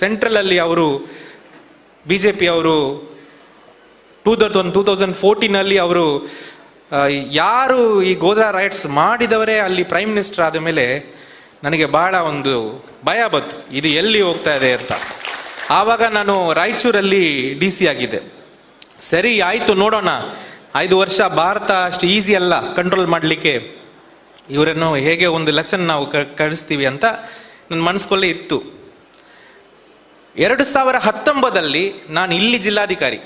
Central ಅಲ್ಲಿ ಅವರು, BJP ಅವರು, ಟೂ ತೌಸಂಡ್ ಟೂ ತೌಸಂಡ್ ಫೋರ್ಟೀನಲ್ಲಿ ಅವರು ಯಾರು ಈ ಗೋದಾ ರೈಟ್ಸ್ ಮಾಡಿದವರೇ ಅಲ್ಲಿ ಪ್ರೈಮ್ ಮಿನಿಸ್ಟರ್ ಆದ ಮೇಲೆ ನನಗೆ ಬಹಳ ಒಂದು ಭಯ ಬಂತು. ಇದು ಎಲ್ಲಿ ಹೋಗ್ತಾ ಇದೆ ಅಂತ. ಆವಾಗ ನಾನು ರಾಯಚೂರಲ್ಲಿ ಡಿ ಸಿ ಆಗಿದ್ದೆ. ಸರಿ, ಆಯಿತು, ನೋಡೋಣ. ಐದು ವರ್ಷ ಭಾರತ ಅಷ್ಟು ಈಸಿ ಅಲ್ಲ ಕಂಟ್ರೋಲ್ ಮಾಡಲಿಕ್ಕೆ. ಇವರನ್ನು ಹೇಗೆ ಒಂದು ಲೆಸನ್ ನಾವು ಕಳಿಸ್ತೀವಿ ಅಂತ ನನ್ನ ಮನಸ್ಸಲ್ಲೇ ಇತ್ತು. ಎರಡು ಸಾವಿರ ಹತ್ತೊಂಬತ್ತಲ್ಲಿ ನಾನು ಇಲ್ಲಿ ಜಿಲ್ಲಾಧಿಕಾರಿ.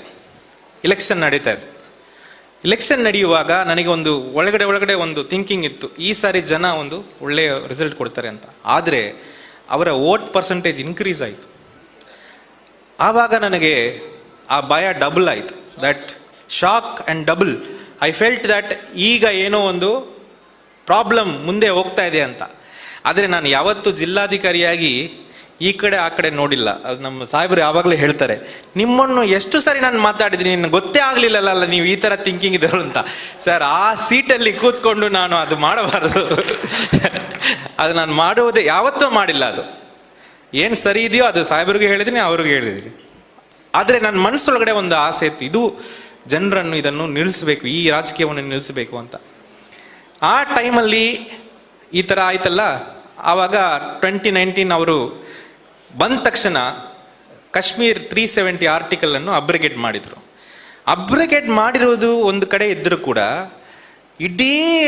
ಇಲೆಕ್ಷನ್ ನಡೀತಾ ಇದ್ದೆ ಇಲೆಕ್ಷನ್ ನಡೆಯುವಾಗ ನನಗೆ ಒಂದು ಒಳಗಡೆ ಒಳಗಡೆ ಒಂದು ಥಿಂಕಿಂಗ್ ಇತ್ತು. ಈ ಸಾರಿ ಜನ ಒಂದು ಒಳ್ಳೆಯ ರಿಸಲ್ಟ್ ಕೊಡ್ತಾರೆ ಅಂತ. ಆದರೆ ಅವರ ವೋಟ್ ಪರ್ಸೆಂಟೇಜ್ ಇನ್ಕ್ರೀಸ್ ಆಯಿತು. ಆವಾಗ ನನಗೆ ಆ ಭಯ ಡಬಲ್ ಆಯಿತು. That shock and double I felt that ಈಗ ಏನೋ ಒಂದು ಪ್ರಾಬ್ಲಮ್ ಮುಂದೆ ಹೋಗ್ತಾ ಇದೆ ಅಂತ. ಆದರೆ ನಾನು ಯಾವತ್ತು ಜಿಲ್ಲಾಧಿಕಾರಿಯಾಗಿ ಈ ಕಡೆ, ಆ ಕಡೆ ನೋಡಿಲ್ಲ. ಅದು ನಮ್ಮ ಸಾಹೇಬರು ಯಾವಾಗಲೂ ಹೇಳ್ತಾರೆ, ನಿಮ್ಮನ್ನು ಎಷ್ಟು ಸಾರಿ ನಾನು ಮಾತಾಡಿದ್ದೀನಿ ನಿನ್ನ ಗೊತ್ತೇ ಆಗಲಿಲ್ಲಲ್ಲ ನೀವು ಈ ಥರ ಥಿಂಕಿಂಗ್ ಇದ್ದವರು ಅಂತ. ಸರ್, ಆ ಸೀಟಲ್ಲಿ ಕೂತ್ಕೊಂಡು ನಾನು ಅದು ಮಾಡಬಾರ್ದು. ಅದು ನಾನು ಮಾಡುವುದೇ, ಯಾವತ್ತೂ ಮಾಡಿಲ್ಲ ಅದು. ಏನು ಸರಿ ಇದೆಯೋ ಅದು ಸಾಹೇಬರಿಗೂ ಹೇಳಿದ್ದೀನಿ, ಅವ್ರಿಗೂ ಹೇಳಿದ್ದೀನಿ. ಆದರೆ ನನ್ನ ಮನಸ್ಸೊಳಗಡೆ ಒಂದು ಆಸೆ ಇತ್ತು, ಇದು ಜನರನ್ನು ಇದನ್ನು ನಿಲ್ಲಿಸಬೇಕು, ಈ ರಾಜಕೀಯವನ್ನು ನಿಲ್ಲಿಸಬೇಕು ಅಂತ. ಆ ಟೈಮಲ್ಲಿ ಈ ಥರ ಆಯ್ತಲ್ಲ, ಆವಾಗ ಟ್ವೆಂಟಿ ನೈನ್ಟೀನ್ ಅವರು ಬಂದ ತಕ್ಷಣ ಕಾಶ್ಮೀರ್ ತ್ರೀ ಸೆವೆಂಟಿ ಆರ್ಟಿಕಲನ್ನು ಅಬ್ರಿಗೇಟ್ ಮಾಡಿದರು. ಅಬ್ರಿಗೇಟ್ ಮಾಡಿರೋದು ಒಂದು ಕಡೆ ಇದ್ದರೂ ಕೂಡ ಇಡೀ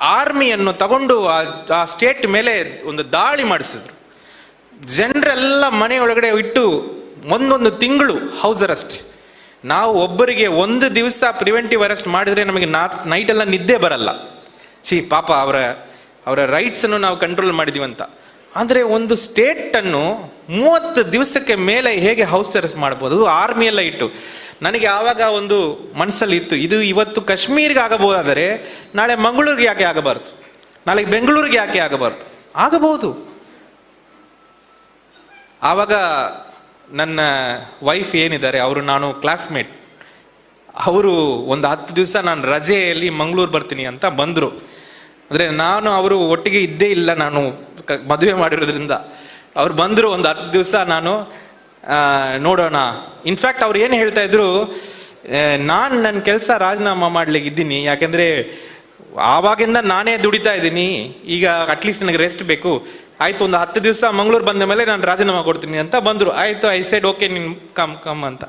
ಆರ್ಮಿಯನ್ನು ತಗೊಂಡು ಆ- ಸ್ಟೇಟ್ ಮೇಲೆ ಒಂದು ದಾಳಿ ಮಾಡಿಸಿದ್ರು. ಜನರೆಲ್ಲ ಮನೆಯೊಳಗಡೆ ಇಟ್ಟು ಒಂದೊಂದು ತಿಂಗಳು ಹೌಸ್ ಅರೆಸ್ಟ್ ನಾವು ಒಬ್ಬರಿಗೆ ಒಂದು ದಿವಸ ಪ್ರಿವೆಂಟಿವ್ ಅರೆಸ್ಟ್ ಮಾಡಿದರೆ ನಮಗೆ ನಾ ನೈಟೆಲ್ಲ ನಿದ್ದೆ ಬರಲ್ಲ. ಸಿ ಪಾಪ ಅವರ ಅವರ ರೈಟ್ಸನ್ನು ನಾವು ಕಂಟ್ರೋಲ್ ಮಾಡಿದೀವಿ ಅಂತ ಆದರೆ ಒಂದು ಸ್ಟೇಟನ್ನು ಮೂವತ್ತು ದಿವಸಕ್ಕೆ ಮೇಲೆ ಹೇಗೆ ಹೌಸ್ ಅರೆಸ್ಟ್ ಮಾಡ್ಬೋದು? ಆರ್ಮಿ ಎಲ್ಲ ಇಟ್ಟು. ನನಗೆ ಆವಾಗ ಒಂದು ಮನಸ್ಸಲ್ಲಿ ಇತ್ತು. ಇದು ಇವತ್ತು ಕಾಶ್ಮೀರಿಗೆ ಆಗಬಹುದಾದರೆ ನಾಳೆ ಮಂಗಳೂರಿಗೆ ಯಾಕೆ ಆಗಬಾರ್ದು? ನಾಳೆ ಬೆಂಗಳೂರಿಗೆ ಯಾಕೆ ಆಗಬಾರ್ದು? ಆಗಬಹುದು. ಆವಾಗ ನನ್ನ ವೈಫ್ ಏನಿದ್ದಾರೆ, ಅವರು ನಾನು ಕ್ಲಾಸ್ಮೇಟ್ ಅವರು ಒಂದು ಹತ್ತು ದಿವಸ ನಾನು ರಜೆಯಲ್ಲಿ ಮಂಗಳೂರು ಬರ್ತೀನಿ ಅಂತ ಬಂದರು. ಅಂದರೆ ನಾನು ಅವರು ಒಟ್ಟಿಗೆ ಇದ್ದೇ ಇಲ್ಲ ನಾನು ಮದುವೆ ಮಾಡಿರೋದ್ರಿಂದ. ಅವ್ರು ಬಂದರು ಒಂದು ಹತ್ತು ದಿವಸ ನಾನು ನೋಡೋಣ. ಇನ್ಫ್ಯಾಕ್ಟ್ ಅವ್ರು ಏನು ಹೇಳ್ತಾ ಇದ್ರು ನಾನು ನನ್ನ ಕೆಲಸ ರಾಜೀನಾಮಾ ಮಾಡ್ಲಿಕ್ಕೆ ಇದ್ದೀನಿ. ಯಾಕೆಂದರೆ ಆವಾಗಿಂದ ನಾನೇ ದುಡಿತಾ ಇದ್ದೀನಿ. ಈಗ ಅಟ್ಲೀಸ್ಟ್ ನನಗೆ ರೆಸ್ಟ್ ಬೇಕು. ಆಯ್ತು, ಒಂದು ಹತ್ತು ದಿವಸ ಮಂಗಳೂರು ಬಂದ ಮೇಲೆ ನಾನು ರಾಜೀನಾಮಾ ಕೊಡ್ತೀನಿ ಅಂತ ಬಂದರು. ಆಯ್ತು ಐ ಸೈಡ್ ಓಕೆ ನಿನ್ ಕಮ್ ಕಮ್ ಅಂತ.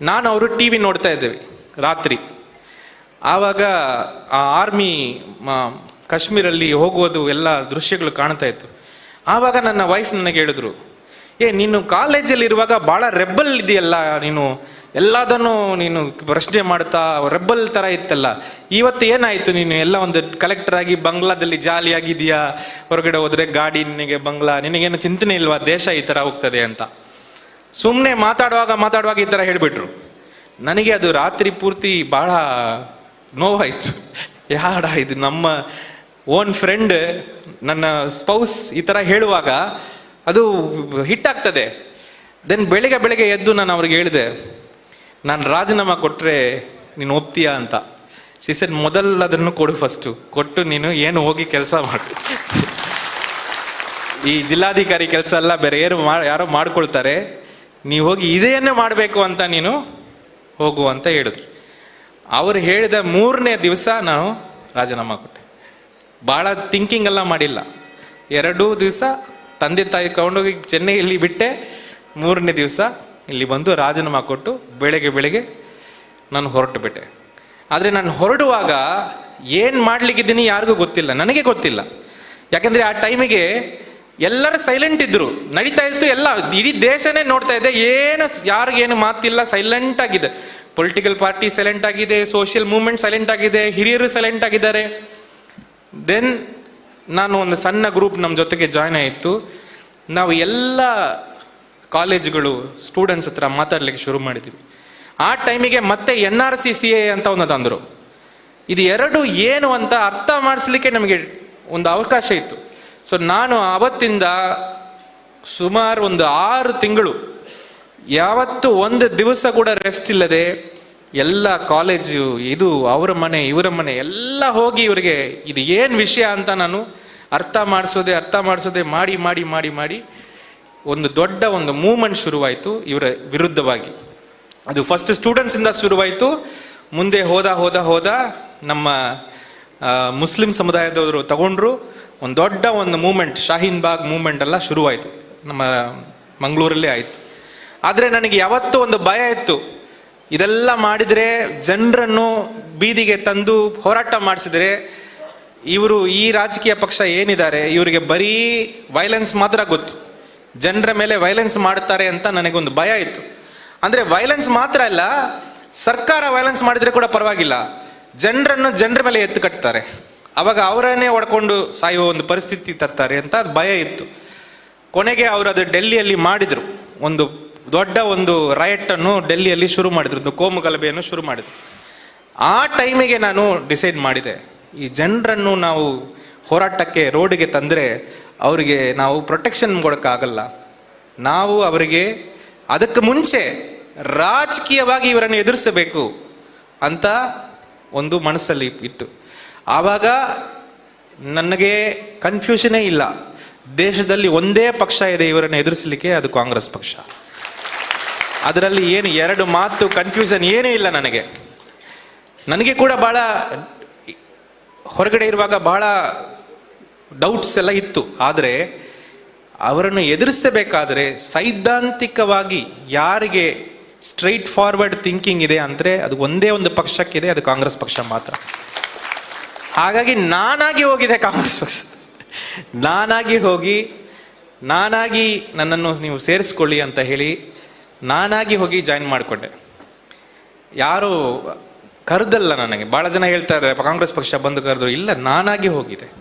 ನಾನು ಅವರು ಟಿ ವಿ ನೋಡ್ತಾ ಇದ್ದೇವೆ, ರಾತ್ರಿ. ಆವಾಗ ಆ ಆರ್ಮಿ ಕಾಶ್ಮೀರಲ್ಲಿ ಹೋಗುವುದು ಎಲ್ಲ ದೃಶ್ಯಗಳು ಕಾಣ್ತಾ ಇತ್ತು. ಆವಾಗ ನನ್ನ ವೈಫ್ ನನಗೆ ಹೇಳಿದ್ರು, ಏ, ನೀನು ಕಾಲೇಜಲ್ಲಿ ಇರುವಾಗ ಭಾಳ ರೆಬ್ಬಲ್ ಇದೆಯಲ್ಲ, ನೀನು ಎಲ್ಲದನ್ನು ನೀನು ಪ್ರಶ್ನೆ ಮಾಡ್ತಾ ರೆಬ್ಬಲ್ ಥರ ಇತ್ತಲ್ಲ. ಇವತ್ತು ಏನಾಯಿತು? ನೀನು ಎಲ್ಲ ಒಂದು ಕಲೆಕ್ಟರ್ ಆಗಿ ಬಂಗ್ಲಾದಲ್ಲಿ ಜಾಲಿಯಾಗಿದೆಯಾ ಹೊರಗಡೆ ಹೋದರೆ ಗಾಡಿ ನಿನಗೆ ಬಂಗ್ಲಾ, ನಿನಗೇನು ಚಿಂತನೆ ಇಲ್ವಾ? ದೇಶ ಈ ಥರ ಹೋಗ್ತದೆ ಅಂತ. ಸುಮ್ಮನೆ ಮಾತಾಡುವಾಗ ಮಾತಾಡುವಾಗ ಈ ಥರ ಹೇಳಿಬಿಟ್ರು. ನನಗೆ ಅದು ರಾತ್ರಿ ಪೂರ್ತಿ ಬಹಳ ನೋವಾಯಿತು. ಯಾಡ ಇದು ನಮ್ಮ ಓನ್ ಫ್ರೆಂಡ್ ನನ್ನ ಸ್ಪೌಸ್ ಈ ಥರ ಹೇಳುವಾಗ ಅದು ಹಿಟ್ ಆಗ್ತದೆ. ದೆನ್ ಬೆಳಿಗ್ಗೆ ಬೆಳಿಗ್ಗೆ ಎದ್ದು ನಾನು ಅವ್ರಿಗೆ ಹೇಳಿದೆ, ನಾನು ರಾಜೀನಾಮಾ ಕೊಟ್ಟರೆ ನೀನು ಒಪ್ತೀಯಾ ಅಂತ? ಸಿಸನ್ ಮೊದಲು ಅದನ್ನು ಕೊಡು ಫಸ್ಟು ಕೊಟ್ಟು ನೀನು ಏನು ಹೋಗಿ ಕೆಲಸ ಮಾಡಿ. ಈ ಜಿಲ್ಲಾಧಿಕಾರಿ ಕೆಲಸ ಎಲ್ಲ ಬೇರೆ ಏನು ಮಾ, ಯಾರೋ ಮಾಡ್ಕೊಳ್ತಾರೆ. ನೀವು ಹೋಗಿ ಇದೆಯನ್ನೇ ಮಾಡಬೇಕು ಅಂತ ನೀನು ಹೋಗು ಅಂತ ಹೇಳಿದ್ರು. ಅವರು ಹೇಳಿದ ಮೂರನೇ ದಿವಸ ನಾನು ರಾಜೀನಾಮಾ ಕೊಟ್ಟೆ. ಭಾಳ ಥಿಂಕಿಂಗ್ ಎಲ್ಲ ಮಾಡಿಲ್ಲ. ಎರಡೂ ದಿವಸ ತಂದೆ ತಾಯಿ ತಗೊಂಡೋಗಿ ಚೆನ್ನೈಯಲ್ಲಿ ಬಿಟ್ಟೆ. ಮೂರನೇ ದಿವಸ ಇಲ್ಲಿ ಬಂದು ರಾಜೀನಾಮಾ ಕೊಟ್ಟು ಬೆಳಗ್ಗೆ ಬೆಳಗ್ಗೆ ನಾನು ಹೊರಟು ಬಿಟ್ಟೆ. ಆದರೆ ನಾನು ಹೊರಡುವಾಗ ಏನು ಮಾಡಲಿಕ್ಕಿದ್ದೀನಿ ಯಾರಿಗೂ ಗೊತ್ತಿಲ್ಲ. ನನಗೆ ಗೊತ್ತಿಲ್ಲ. ಯಾಕಂದರೆ ಆ ಟೈಮಿಗೆ ಎಲ್ಲರೂ ಸೈಲೆಂಟ್ ಇದ್ದರು ನಡೀತಾ ಇತ್ತು ಎಲ್ಲ. ಇಡೀ ದೇಶನೇ ನೋಡ್ತಾ ಇದೆ. ಏನು ಯಾರಿಗೇನು ಮಾತಿಲ್ಲ. ಸೈಲೆಂಟ್ ಆಗಿದೆ. ಪೊಲಿಟಿಕಲ್ ಪಾರ್ಟಿ ಸೈಲೆಂಟ್ ಆಗಿದೆ. ಸೋಷಿಯಲ್ ಮೂವ್ಮೆಂಟ್ ಸೈಲೆಂಟ್ ಆಗಿದೆ. ಹಿರಿಯರು ಸೈಲೆಂಟ್ ಆಗಿದ್ದಾರೆ. ದೆನ್ ನಾನು ಒಂದು ಸಣ್ಣ ಗ್ರೂಪ್ ನಮ್ಮ ಜೊತೆಗೆ ಜಾಯ್ನ್ ಆಯಿತು. ನಾವು ಎಲ್ಲ ಕಾಲೇಜ್ಗಳು ಸ್ಟೂಡೆಂಟ್ಸ್ ಹತ್ರ ಮಾತಾಡ್ಲಿಕ್ಕೆ ಶುರು ಮಾಡಿದ್ವಿ. ಆ ಟೈಮಿಗೆ ಮತ್ತೆ N R C C A ಅಂತ ಒಂದು ತಂದರು. ಇದು ಎರಡು ಏನು ಅಂತ ಅರ್ಥ ಮಾಡಿಸ್ಲಿಕ್ಕೆ ನಮಗೆ ಒಂದು ಅವಕಾಶ ಇತ್ತು. ಸೊ ನಾನು ಅವತ್ತಿಂದ ಸುಮಾರು ಒಂದು ಆರು ತಿಂಗಳು, ಯಾವತ್ತು ಒಂದು ದಿವಸ ಕೂಡ ರೆಸ್ಟ್ ಇಲ್ಲದೆ ಎಲ್ಲ ಕಾಲೇಜು ಇದು ಅವರ ಮನೆ, ಇವರ ಮನೆ, ಎಲ್ಲ ಹೋಗಿ ಇವರಿಗೆ ಇದು ಏನು ವಿಷಯ ಅಂತ ನಾನು ಅರ್ಥ ಮಾಡಿಸೋದೆ ಅರ್ಥ ಮಾಡಿಸೋದೆ ಮಾಡಿ ಮಾಡಿ ಮಾಡಿ ಮಾಡಿ ಒಂದು ದೊಡ್ಡ ಒಂದು ಮೂವ್ಮೆಂಟ್ ಶುರುವಾಯಿತು ಇವರ ವಿರುದ್ಧವಾಗಿ. ಅದು ಫಸ್ಟ್ ಸ್ಟೂಡೆಂಟ್ಸ್ ಇಂದ ಶುರುವಾಯಿತು, ಮುಂದೆ ಹೋದ ಹೋದ ಹೋದ ನಮ್ಮ ಮುಸ್ಲಿಂ ಸಮುದಾಯದವರು ತಗೊಂಡ್ರು ಒಂದು ದೊಡ್ಡ ಒಂದು ಮೂಮೆಂಟ್ ಶಾಹೀನ್ ಬಾಗ್ ಮೂಮೆಂಟ್ ಎಲ್ಲ ಶುರುವಾಯಿತು. ನಮ್ಮ ಮಂಗಳೂರಲ್ಲೇ ಆಯಿತು. ಆದರೆ ನನಗೆ ಯಾವತ್ತೂ ಒಂದು ಭಯ ಇತ್ತು. ಇದೆಲ್ಲ ಮಾಡಿದರೆ ಜನರನ್ನು ಬೀದಿಗೆ ತಂದು ಹೋರಾಟ ಮಾಡಿಸಿದರೆ ಇವರು ಈ ರಾಜಕೀಯ ಪಕ್ಷ ಏನಿದ್ದಾರೆ, ಇವರಿಗೆ ಬರೀ ವೈಲೆನ್ಸ್ ಮಾತ್ರ ಗೊತ್ತು. ಜನರ ಮೇಲೆ ವೈಲೆನ್ಸ್ ಮಾಡ್ತಾರೆ ಅಂತ ನನಗೊಂದು ಭಯ ಇತ್ತು. ಅಂದರೆ ವೈಲೆನ್ಸ್ ಮಾತ್ರ ಅಲ್ಲ, ಸರ್ಕಾರ ವೈಲೆನ್ಸ್ ಮಾಡಿದರೆ ಕೂಡ ಪರವಾಗಿಲ್ಲ. ಜನರನ್ನು ಜನರ ಮೇಲೆ ಎತ್ತು ಕಟ್ತಾರೆ. ಅವಾಗ ಅವರನ್ನೇ ಹೊಡ್ಕೊಂಡು ಸಾಯುವ ಒಂದು ಪರಿಸ್ಥಿತಿ ತರ್ತಾರೆ ಅಂತ ಭಯ ಇತ್ತು. ಕೊನೆಗೆ ಅವರು ಅದು ಡೆಲ್ಲಿಯಲ್ಲಿ ಮಾಡಿದರು ಒಂದು ದೊಡ್ಡ ಒಂದು ರಯಟ್ ಅನ್ನು ಡೆಲ್ಲಿಯಲ್ಲಿ ಶುರು ಮಾಡಿದ್ರು ಕೋಮು ಗಲಭೆಯನ್ನು ಶುರು ಮಾಡಿದ್ರು. ಆ ಟೈಮಿಗೆ ನಾನು ಡಿಸೈಡ್ ಮಾಡಿದೆ, ಈ ಜನರನ್ನು ನಾವು ಹೋರಾಟಕ್ಕೆ, ರೋಡಿಗೆ ತಂದರೆ ಅವರಿಗೆ ನಾವು ಪ್ರೊಟೆಕ್ಷನ್ ಕೊಡೋಕ್ಕಾಗಲ್ಲ. ನಾವು ಅವರಿಗೆ ಅದಕ್ಕೆ ಮುಂಚೆ ರಾಜಕೀಯವಾಗಿ ಇವರನ್ನು ಎದುರಿಸಬೇಕು ಅಂತ ಒಂದು ಮನಸ್ಸಲ್ಲಿ ಇಟ್ಟು ಆವಾಗ ನನಗೆ ಕನ್ಫ್ಯೂಷನೇ ಇಲ್ಲ. ದೇಶದಲ್ಲಿ ಒಂದೇ ಪಕ್ಷ ಇದೆ ಇವರನ್ನು ಎದುರಿಸಲಿಕ್ಕೆ, ಅದು ಕಾಂಗ್ರೆಸ್ ಪಕ್ಷ. ಅದರಲ್ಲಿ ಏನು ಎರಡು ಮಾತು ಕನ್ಫ್ಯೂಷನ್ ಏನೇ ಇಲ್ಲ ನನಗೆ. ನನಗೆ ಕೂಡ ಬಹಳ ಹೊರಗಡೆ ಇರುವಾಗ ಬಹಳ ಡೌಟ್ಸ್ ಎಲ್ಲ ಇತ್ತು. ಆದರೆ ಅವರನ್ನು ಎದುರಿಸಬೇಕಾದ್ರೆ ಸೈದ್ಧಾಂತಿಕವಾಗಿ ಯಾರಿಗೆ ಸ್ಟ್ರೈಟ್ ಫಾರ್ವರ್ಡ್ ಥಿಂಕಿಂಗ್ ಇದೆ ಅಂದರೆ ಅದು ಒಂದೇ ಒಂದು ಪಕ್ಷಕ್ಕಿದೆ, ಅದು ಕಾಂಗ್ರೆಸ್ ಪಕ್ಷ ಮಾತ್ರ. ಹಾಗಾಗಿ ನಾನಾಗಿ ಹೋಗಿದೆ ಕಾಂಗ್ರೆಸ್ ಪಕ್ಷ. ನಾನಾಗಿ ಹೋಗಿ, ನಾನಾಗಿ ನನ್ನನ್ನು ನೀವು ಸೇರಿಸ್ಕೊಳ್ಳಿ ಅಂತ ಹೇಳಿ ನಾನಾಗಿ ಹೋಗಿ ಜಾಯಿನ್ ಮಾಡಿಕೊಂಡೆ. ಯಾರು ಕರೆದಲ್ಲ ನನಗೆ. ಭಾಳ ಜನ ಹೇಳ್ತಾರೆ, ಕಾಂಗ್ರೆಸ್ ಪಕ್ಷ ಬಂದು ಕರೆದ್ರು. ಇಲ್ಲ, ನಾನಾಗಿ ಹೋಗಿದೆ.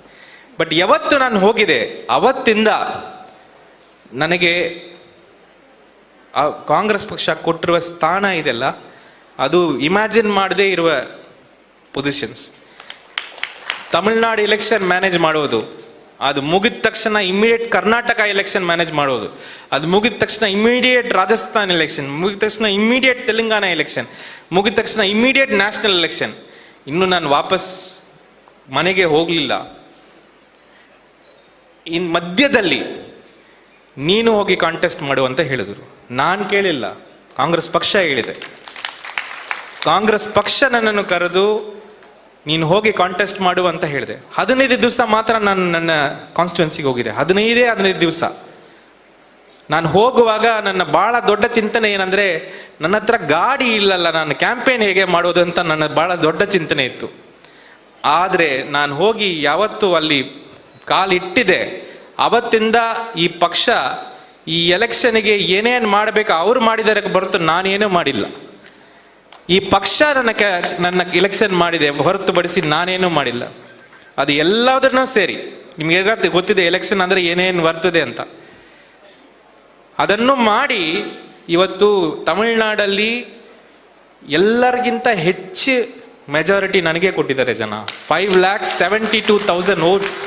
ಬಟ್ ಯಾವತ್ತು ನಾನು ಹೋಗಿದೆ, ಅವತ್ತಿಂದ ನನಗೆ ಆ ಕಾಂಗ್ರೆಸ್ ಪಕ್ಷ ಕೊಟ್ಟಿರುವ ಸ್ಥಾನ ಇದೆಲ್ಲ, ಅದು ಇಮ್ಯಾಜಿನ್ ಮಾಡದೇ ಇರುವ ಪೊಸಿಷನ್ಸ್ ತಮಿಳ್ನಾಡು ಎಲೆಕ್ಷನ್ ಮ್ಯಾನೇಜ್ ಮಾಡೋದು ಅದು ಮುಗಿದ ತಕ್ಷಣ ಇಮಿಡಿಯೇಟ್ ಕರ್ನಾಟಕ ಎಲೆಕ್ಷನ್ ಮ್ಯಾನೇಜ್ ಮಾಡೋದು. ಅದು ಮುಗಿದ ತಕ್ಷಣ ಇಮಿಡಿಯೇಟ್ ರಾಜಸ್ಥಾನ್ ಎಲೆಕ್ಷನ್ ಮುಗಿದ ತಕ್ಷಣ ಇಮಿಡಿಯೇಟ್ ತೆಲಂಗಾಣ ಎಲೆಕ್ಷನ್ ಮುಗಿದ ತಕ್ಷಣ ಇಮಿಡಿಯೇಟ್ ನ್ಯಾಷನಲ್ ಎಲೆಕ್ಷನ್ ಇನ್ನು ನಾನು ವಾಪಸ್ ಮನೆಗೆ ಹೋಗಲಿಲ್ಲ. ಇನ್ ಮಧ್ಯದಲ್ಲಿ ನೀನು ಹೋಗಿ ಕಾಂಟೆಸ್ಟ್ ಮಾಡು ಅಂತ ಹೇಳಿದರು. ನಾನು ಕೇಳಿಲ್ಲ. ಕಾಂಗ್ರೆಸ್ ಪಕ್ಷ ಹೇಳಿದೆ. ಕಾಂಗ್ರೆಸ್ ಪಕ್ಷ ನನ್ನನ್ನು ಕರೆದು ನೀನು ಹೋಗಿ ಕಾಂಟೆಸ್ಟ್ ಮಾಡು ಅಂತ ಹೇಳಿದೆ. ಹದಿನೈದು ದಿವಸ ಮಾತ್ರ ನಾನು ನನ್ನ ಕಾನ್ಸ್ಟಿಟ್ಯೂನ್ಸಿಗೆ ಹೋಗಿದೆ ಹದಿನೈದೇ, ಹದಿನೈದು ದಿವಸ. ನಾನು ಹೋಗುವಾಗ ನನ್ನ ಬಹಳ ದೊಡ್ಡ ಚಿಂತನೆ ಏನಂದ್ರೆ, ನನ್ನ ಹತ್ರ ಗಾಡಿ ಇಲ್ಲಲ್ಲ, ನಾನು ಕ್ಯಾಂಪೇನ್ ಹೇಗೆ ಮಾಡೋದು ಅಂತ ನನ್ನ ಬಹಳ ದೊಡ್ಡ ಚಿಂತನೆ ಇತ್ತು. ಆದರೆ ನಾನು ಹೋಗಿ ಯಾವತ್ತು ಅಲ್ಲಿ ಕಾಲಿಟ್ಟಿದೆ ಅವತ್ತಿಂದ ಈ ಪಕ್ಷ ಈ ಎಲೆಕ್ಷನ್ಗೆ ಏನೇನು ಮಾಡಬೇಕು, ಅವ್ರು ಮಾಡಿದರೆ ಹೊರತು ನಾನೇನೂ ಮಾಡಿಲ್ಲ. ಈ ಪಕ್ಷ ನನ್ನ ನನ್ನ ಎಲೆಕ್ಷನ್ ಮಾಡಿದೆ, ಹೊರತುಪಡಿಸಿ ನಾನೇನೂ ಮಾಡಿಲ್ಲ. ಅದು ಎಲ್ಲದನ್ನ ಸೇರಿ. ನಿಮಗೆ ಗೊತ್ತಿದೆ ಎಲೆಕ್ಷನ್ ಅಂದರೆ ಏನೇನು ಬರ್ತದೆ ಅಂತ. ಅದನ್ನು ಮಾಡಿ ಇವತ್ತು ತಮಿಳ್ನಾಡಲ್ಲಿ ಎಲ್ಲರಿಗಿಂತ ಹೆಚ್ಚು ಮೆಜಾರಿಟಿ ನನಗೆ ಕೊಟ್ಟಿದ್ದಾರೆ ಜನ. Five lakh seventy two thousand votes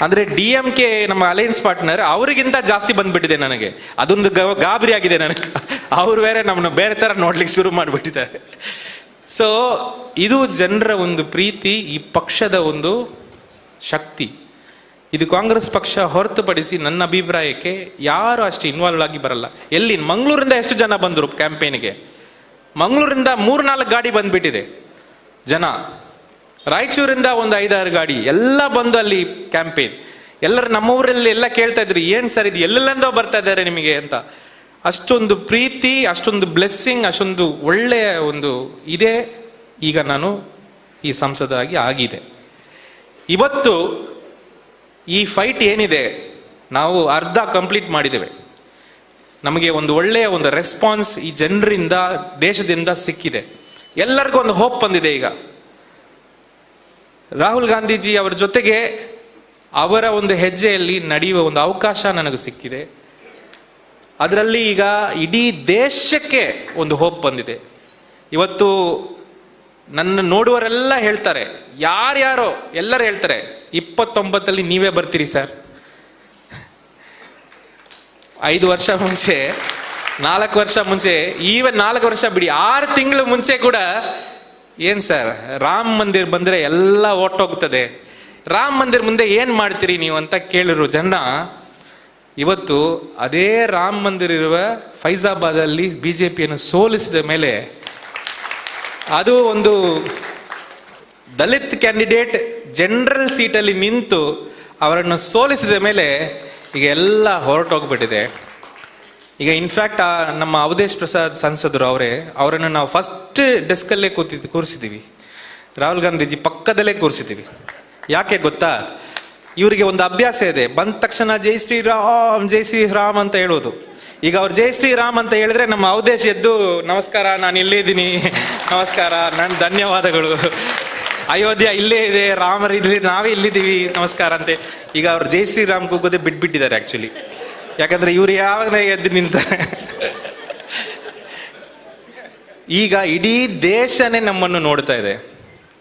ಅಂದ್ರೆ ಡಿ ಎಂ ಕೆ ನಮ್ಮ ಅಲೈನ್ಸ್ ಪಾರ್ಟ್ನರ್ ಅವರಿಗಿಂತ ಜಾಸ್ತಿ ಬಂದ್ಬಿಟ್ಟಿದೆ ನನಗೆ. ಅದೊಂದು ಗಾಬರಿ ಆಗಿದೆ ನನಗೆ. ಅವ್ರು ಬೇರೆ ನಮ್ಮನ್ನ ಬೇರೆ ತರ ನೋಡ್ಲಿಕ್ಕೆ ಶುರು ಮಾಡಿಬಿಟ್ಟಿದ್ದಾರೆ. ಸೊ ಇದು ಜನರ ಒಂದು ಪ್ರೀತಿ, ಈ ಪಕ್ಷದ ಒಂದು ಶಕ್ತಿ. ಇದು ಕಾಂಗ್ರೆಸ್ ಪಕ್ಷ ಹೊರತುಪಡಿಸಿ ನನ್ನ ಅಭಿಪ್ರಾಯಕ್ಕೆ ಯಾರು ಅಷ್ಟು ಇನ್ವಾಲ್ವ್ ಆಗಿ ಬರಲ್ಲ. ಎಲ್ಲಿ? ಮಂಗಳೂರಿಂದ ಎಷ್ಟು ಜನ ಬಂದರು ಕ್ಯಾಂಪೇನ್ಗೆ ಮಂಗಳೂರಿಂದ ಮೂರ್ನಾಲ್ಕು ಗಾಡಿ ಬಂದ್ಬಿಟ್ಟಿದೆ ಜನ. ರಾಯಚೂರಿಂದ ಒಂದು ಐದಾರು ಗಾಡಿ, ಎಲ್ಲ ಬಂದು ಅಲ್ಲಿ ಕ್ಯಾಂಪೇನ್ ಎಲ್ಲರೂ ನಮ್ಮೂರಲ್ಲಿ ಎಲ್ಲ ಕೇಳ್ತಾ ಇದ್ರು, ಏನ್ ಸರ್ ಇದು? ಎಲ್ಲೆಲ್ಲಿಂದೋ ಬರ್ತಾ ಇದ್ದಾರೆ ನಿಮಗೆ? ಅಂತ. ಅಷ್ಟೊಂದು ಪ್ರೀತಿ, ಅಷ್ಟೊಂದು ಬ್ಲೆಸ್ಸಿಂಗ್ ಅಷ್ಟೊಂದು ಒಳ್ಳೆಯ ಒಂದು ಇದೆ. ಈಗ ನಾನು ಈ ಸಂಸದಾಗಿ ಆಗಿದೆ. ಇವತ್ತು ಈ ಫೈಟ್ ಏನಿದೆ, ನಾವು ಅರ್ಧ ಕಂಪ್ಲೀಟ್ ಮಾಡಿದ್ದೇವೆ. ನಮಗೆ ಒಂದು ಒಳ್ಳೆಯ ಒಂದು ರೆಸ್ಪಾನ್ಸ್ ಈ ಜನರಿಂದ, ದೇಶದಿಂದ ಸಿಕ್ಕಿದೆ. ಎಲ್ಲರಿಗೂ ಒಂದು ಹೋಪ್ ಬಂದಿದೆ ಈಗ. ರಾಹುಲ್ ಗಾಂಧೀಜಿ ಅವರ ಜೊತೆಗೆ ಅವರ ಒಂದು ಹೆಜ್ಜೆಯಲ್ಲಿ ನಡೆಯುವ ಒಂದು ಅವಕಾಶ ನನಗೆ ಸಿಕ್ಕಿದೆ. ಅದರಲ್ಲಿ ಈಗ ಇಡೀ ದೇಶಕ್ಕೆ ಒಂದು ಹೋಪ್ ಬಂದಿದೆ. ಇವತ್ತು ನನ್ನ ನೋಡುವರೆಲ್ಲ ಹೇಳ್ತಾರೆ, ಯಾರ್ಯಾರೋ ಎಲ್ಲರೂ ಹೇಳ್ತಾರೆ, ಇಪ್ಪತ್ತೊಂಬತ್ತಲ್ಲಿ ನೀವೇ ಬರ್ತೀರಿ ಸರ್. ಐದು ವರ್ಷ ಮುಂಚೆ, ನಾಲ್ಕು ವರ್ಷ ಮುಂಚೆ ಈವನ್ ನಾಲ್ಕು ವರ್ಷ ಬಿಡಿ, ಆರು ತಿಂಗಳು ಮುಂಚೆ ಕೂಡ ಏನ್ ಸರ್, ರಾಮ್ ಮಂದಿರ್ ಬಂದ್ರೆ ಎಲ್ಲ ಒಟ್ಟೋಗ್ತದೆ ರಾಮ್ ಮಂದಿರ್ ಮುಂದೆ ಏನ್ ಮಾಡ್ತೀರಿ ನೀವು ಅಂತ ಕೇಳಿರು ಜನ ಇವತ್ತು ಅದೇ ರಾಮ್ ಮಂದಿರ ಇರುವ ಫೈಜಾಬಾದಲ್ಲಿ ಬಿ ಜೆ ಪಿಯನ್ನು ಸೋಲಿಸಿದ ಮೇಲೆ ಅದು ಒಂದು ದಲಿತ್ ಕ್ಯಾಂಡಿಡೇಟ್ ಜನರಲ್ ಸೀಟಲ್ಲಿ ನಿಂತು ಅವರನ್ನು ಸೋಲಿಸಿದ ಮೇಲೆ ಈಗ ಎಲ್ಲ ಹೊರಟೋಗ್ಬಿಟ್ಟಿದೆ. ಈಗ ಇನ್ಫ್ಯಾಕ್ಟ್ ನಮ್ಮ ಅವಧೇಶ್ ಪ್ರಸಾದ್ ಸಂಸದರು ಅವರೇ, ಅವರನ್ನು ನಾವು ಫಸ್ಟ್ ಡೆಸ್ಕಲ್ಲೇ ಕೂತಿದ್ದು ಕೂರಿಸಿದ್ದೀವಿ. ರಾಹುಲ್ ಗಾಂಧೀಜಿ ಪಕ್ಕದಲ್ಲೇ ಕೂರಿಸಿದ್ದೀವಿ. ಯಾಕೆ ಗೊತ್ತಾ? ಇವರಿಗೆ ಒಂದು ಅಭ್ಯಾಸ ಇದೆ. ಬಂದ ತಕ್ಷಣ ಜೈ ಶ್ರೀರಾಮ್ ಜೈ ಶ್ರೀರಾಮ್ ಅಂತ ಹೇಳೋದು ಈಗ ಅವ್ರು ಜೈ ಶ್ರೀರಾಮ್ ಅಂತ ಹೇಳಿದ್ರೆ ನಮ್ಮ ಅವದೇಶ ಎದ್ದು, ನಮಸ್ಕಾರ, ನಾನು ಇಲ್ಲೇ ಇದ್ದೀನಿ. ನಮಸ್ಕಾರ ನನ್ನ ಧನ್ಯವಾದಗಳು. ಅಯೋಧ್ಯ ಇಲ್ಲೇ ಇದೆ, ರಾಮರು ಇಲ್ಲಿ, ನಾವೇ ಇಲ್ಲಿದ್ದೀವಿ. ನಮಸ್ಕಾರ ಅಂತೆ ಈಗ ಅವ್ರು ಜೈ ಶ್ರೀರಾಮ್ ಕೂಗೋದೇ ಬಿಟ್ಬಿಟ್ಟಿದ್ದಾರೆ ಆಕ್ಚುಲಿ ಯಾಕಂದ್ರೆ ಇವ್ರು ಯಾವಾಗ ಎದ್ದು ನಿಂತ ಈಗ ಇಡೀ ದೇಶನೇ ನಮ್ಮನ್ನು ನೋಡ್ತಾ ಇದೆ.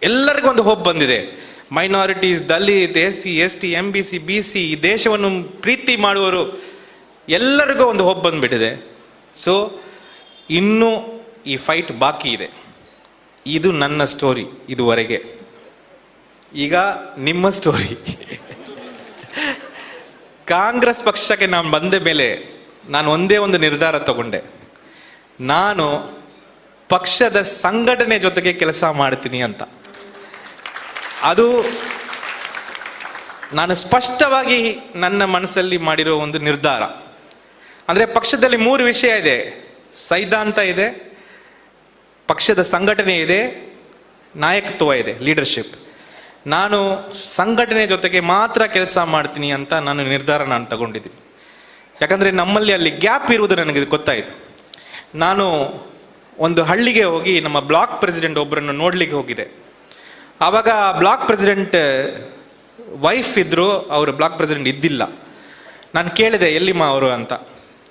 ಎಲ್ಲರಿಗೂ ಒಂದು ಹೋಪ್ ಬಂದಿದೆ. Minorities, Dalit S C S T M B C B C ಈ ದೇಶವನ್ನು ಪ್ರೀತಿ ಮಾಡುವವರು ಎಲ್ಲರಿಗೂ ಒಂದು ಹೋಪ್ ಬಂದುಬಿಟ್ಟಿದೆ. ಸೊ ಇನ್ನೂ ಈ ಫೈಟ್ ಬಾಕಿ ಇದೆ. ಇದು ನನ್ನ ಸ್ಟೋರಿ ಇದುವರೆಗೆ. ಈಗ ನಿಮ್ಮ ಸ್ಟೋರಿ ಕಾಂಗ್ರೆಸ್ ಪಕ್ಷಕ್ಕೆ ನಾನು ಬಂದ ಮೇಲೆ ನಾನು ಒಂದೇ ಒಂದು ನಿರ್ಧಾರ ತಗೊಂಡೆ. ನಾನು ಪಕ್ಷದ ಸಂಘಟನೆ ಜೊತೆಗೆ ಕೆಲಸ ಮಾಡ್ತೀನಿ ಅಂತ. ಅದು ನಾನು ಸ್ಪಷ್ಟವಾಗಿ ನನ್ನ ಮನಸ್ಸಲ್ಲಿ ಮಾಡಿರೋ ಒಂದು ನಿರ್ಧಾರ. ಅಂದರೆ ಪಕ್ಷದಲ್ಲಿ ಮೂರು ವಿಷಯ ಇದೆ. ಸೈದ್ಧಾಂತ ಇದೆ, ಪಕ್ಷದ ಸಂಘಟನೆ ಇದೆ, ನಾಯಕತ್ವ ಇದೆ ಲೀಡರ್ಶಿಪ್ ನಾನು ಸಂಘಟನೆ ಜೊತೆಗೆ ಮಾತ್ರ ಕೆಲಸ ಮಾಡ್ತೀನಿ ಅಂತ ನಾನು ನಿರ್ಧಾರ ನಾನು ತಗೊಂಡಿದ್ದೀನಿ. ಯಾಕಂದರೆ ನಮ್ಮಲ್ಲಿ ಅಲ್ಲಿ ಗ್ಯಾಪ್ ಇರುವುದು ನನಗೆ ಗೊತ್ತಾಯಿತು. ನಾನು ಒಂದು ಹಳ್ಳಿಗೆ ಹೋಗಿ ನಮ್ಮ ಬ್ಲಾಕ್ ಪ್ರೆಸಿಡೆಂಟ್ ಒಬ್ಬರನ್ನು ನೋಡಲಿಕ್ಕೆ ಹೋಗಿದೆ. ಆವಾಗ ಬ್ಲಾಕ್ ಪ್ರೆಸಿಡೆಂಟ್ ವೈಫ್ ಇದ್ದರು ಅವರು ಬ್ಲಾಕ್ ಪ್ರೆಸಿಡೆಂಟ್ ಇದ್ದಿಲ್ಲ. ನಾನು ಕೇಳಿದೆ, ಎಲ್ಲಿಮ್ಮ ಅವರು ಅಂತ.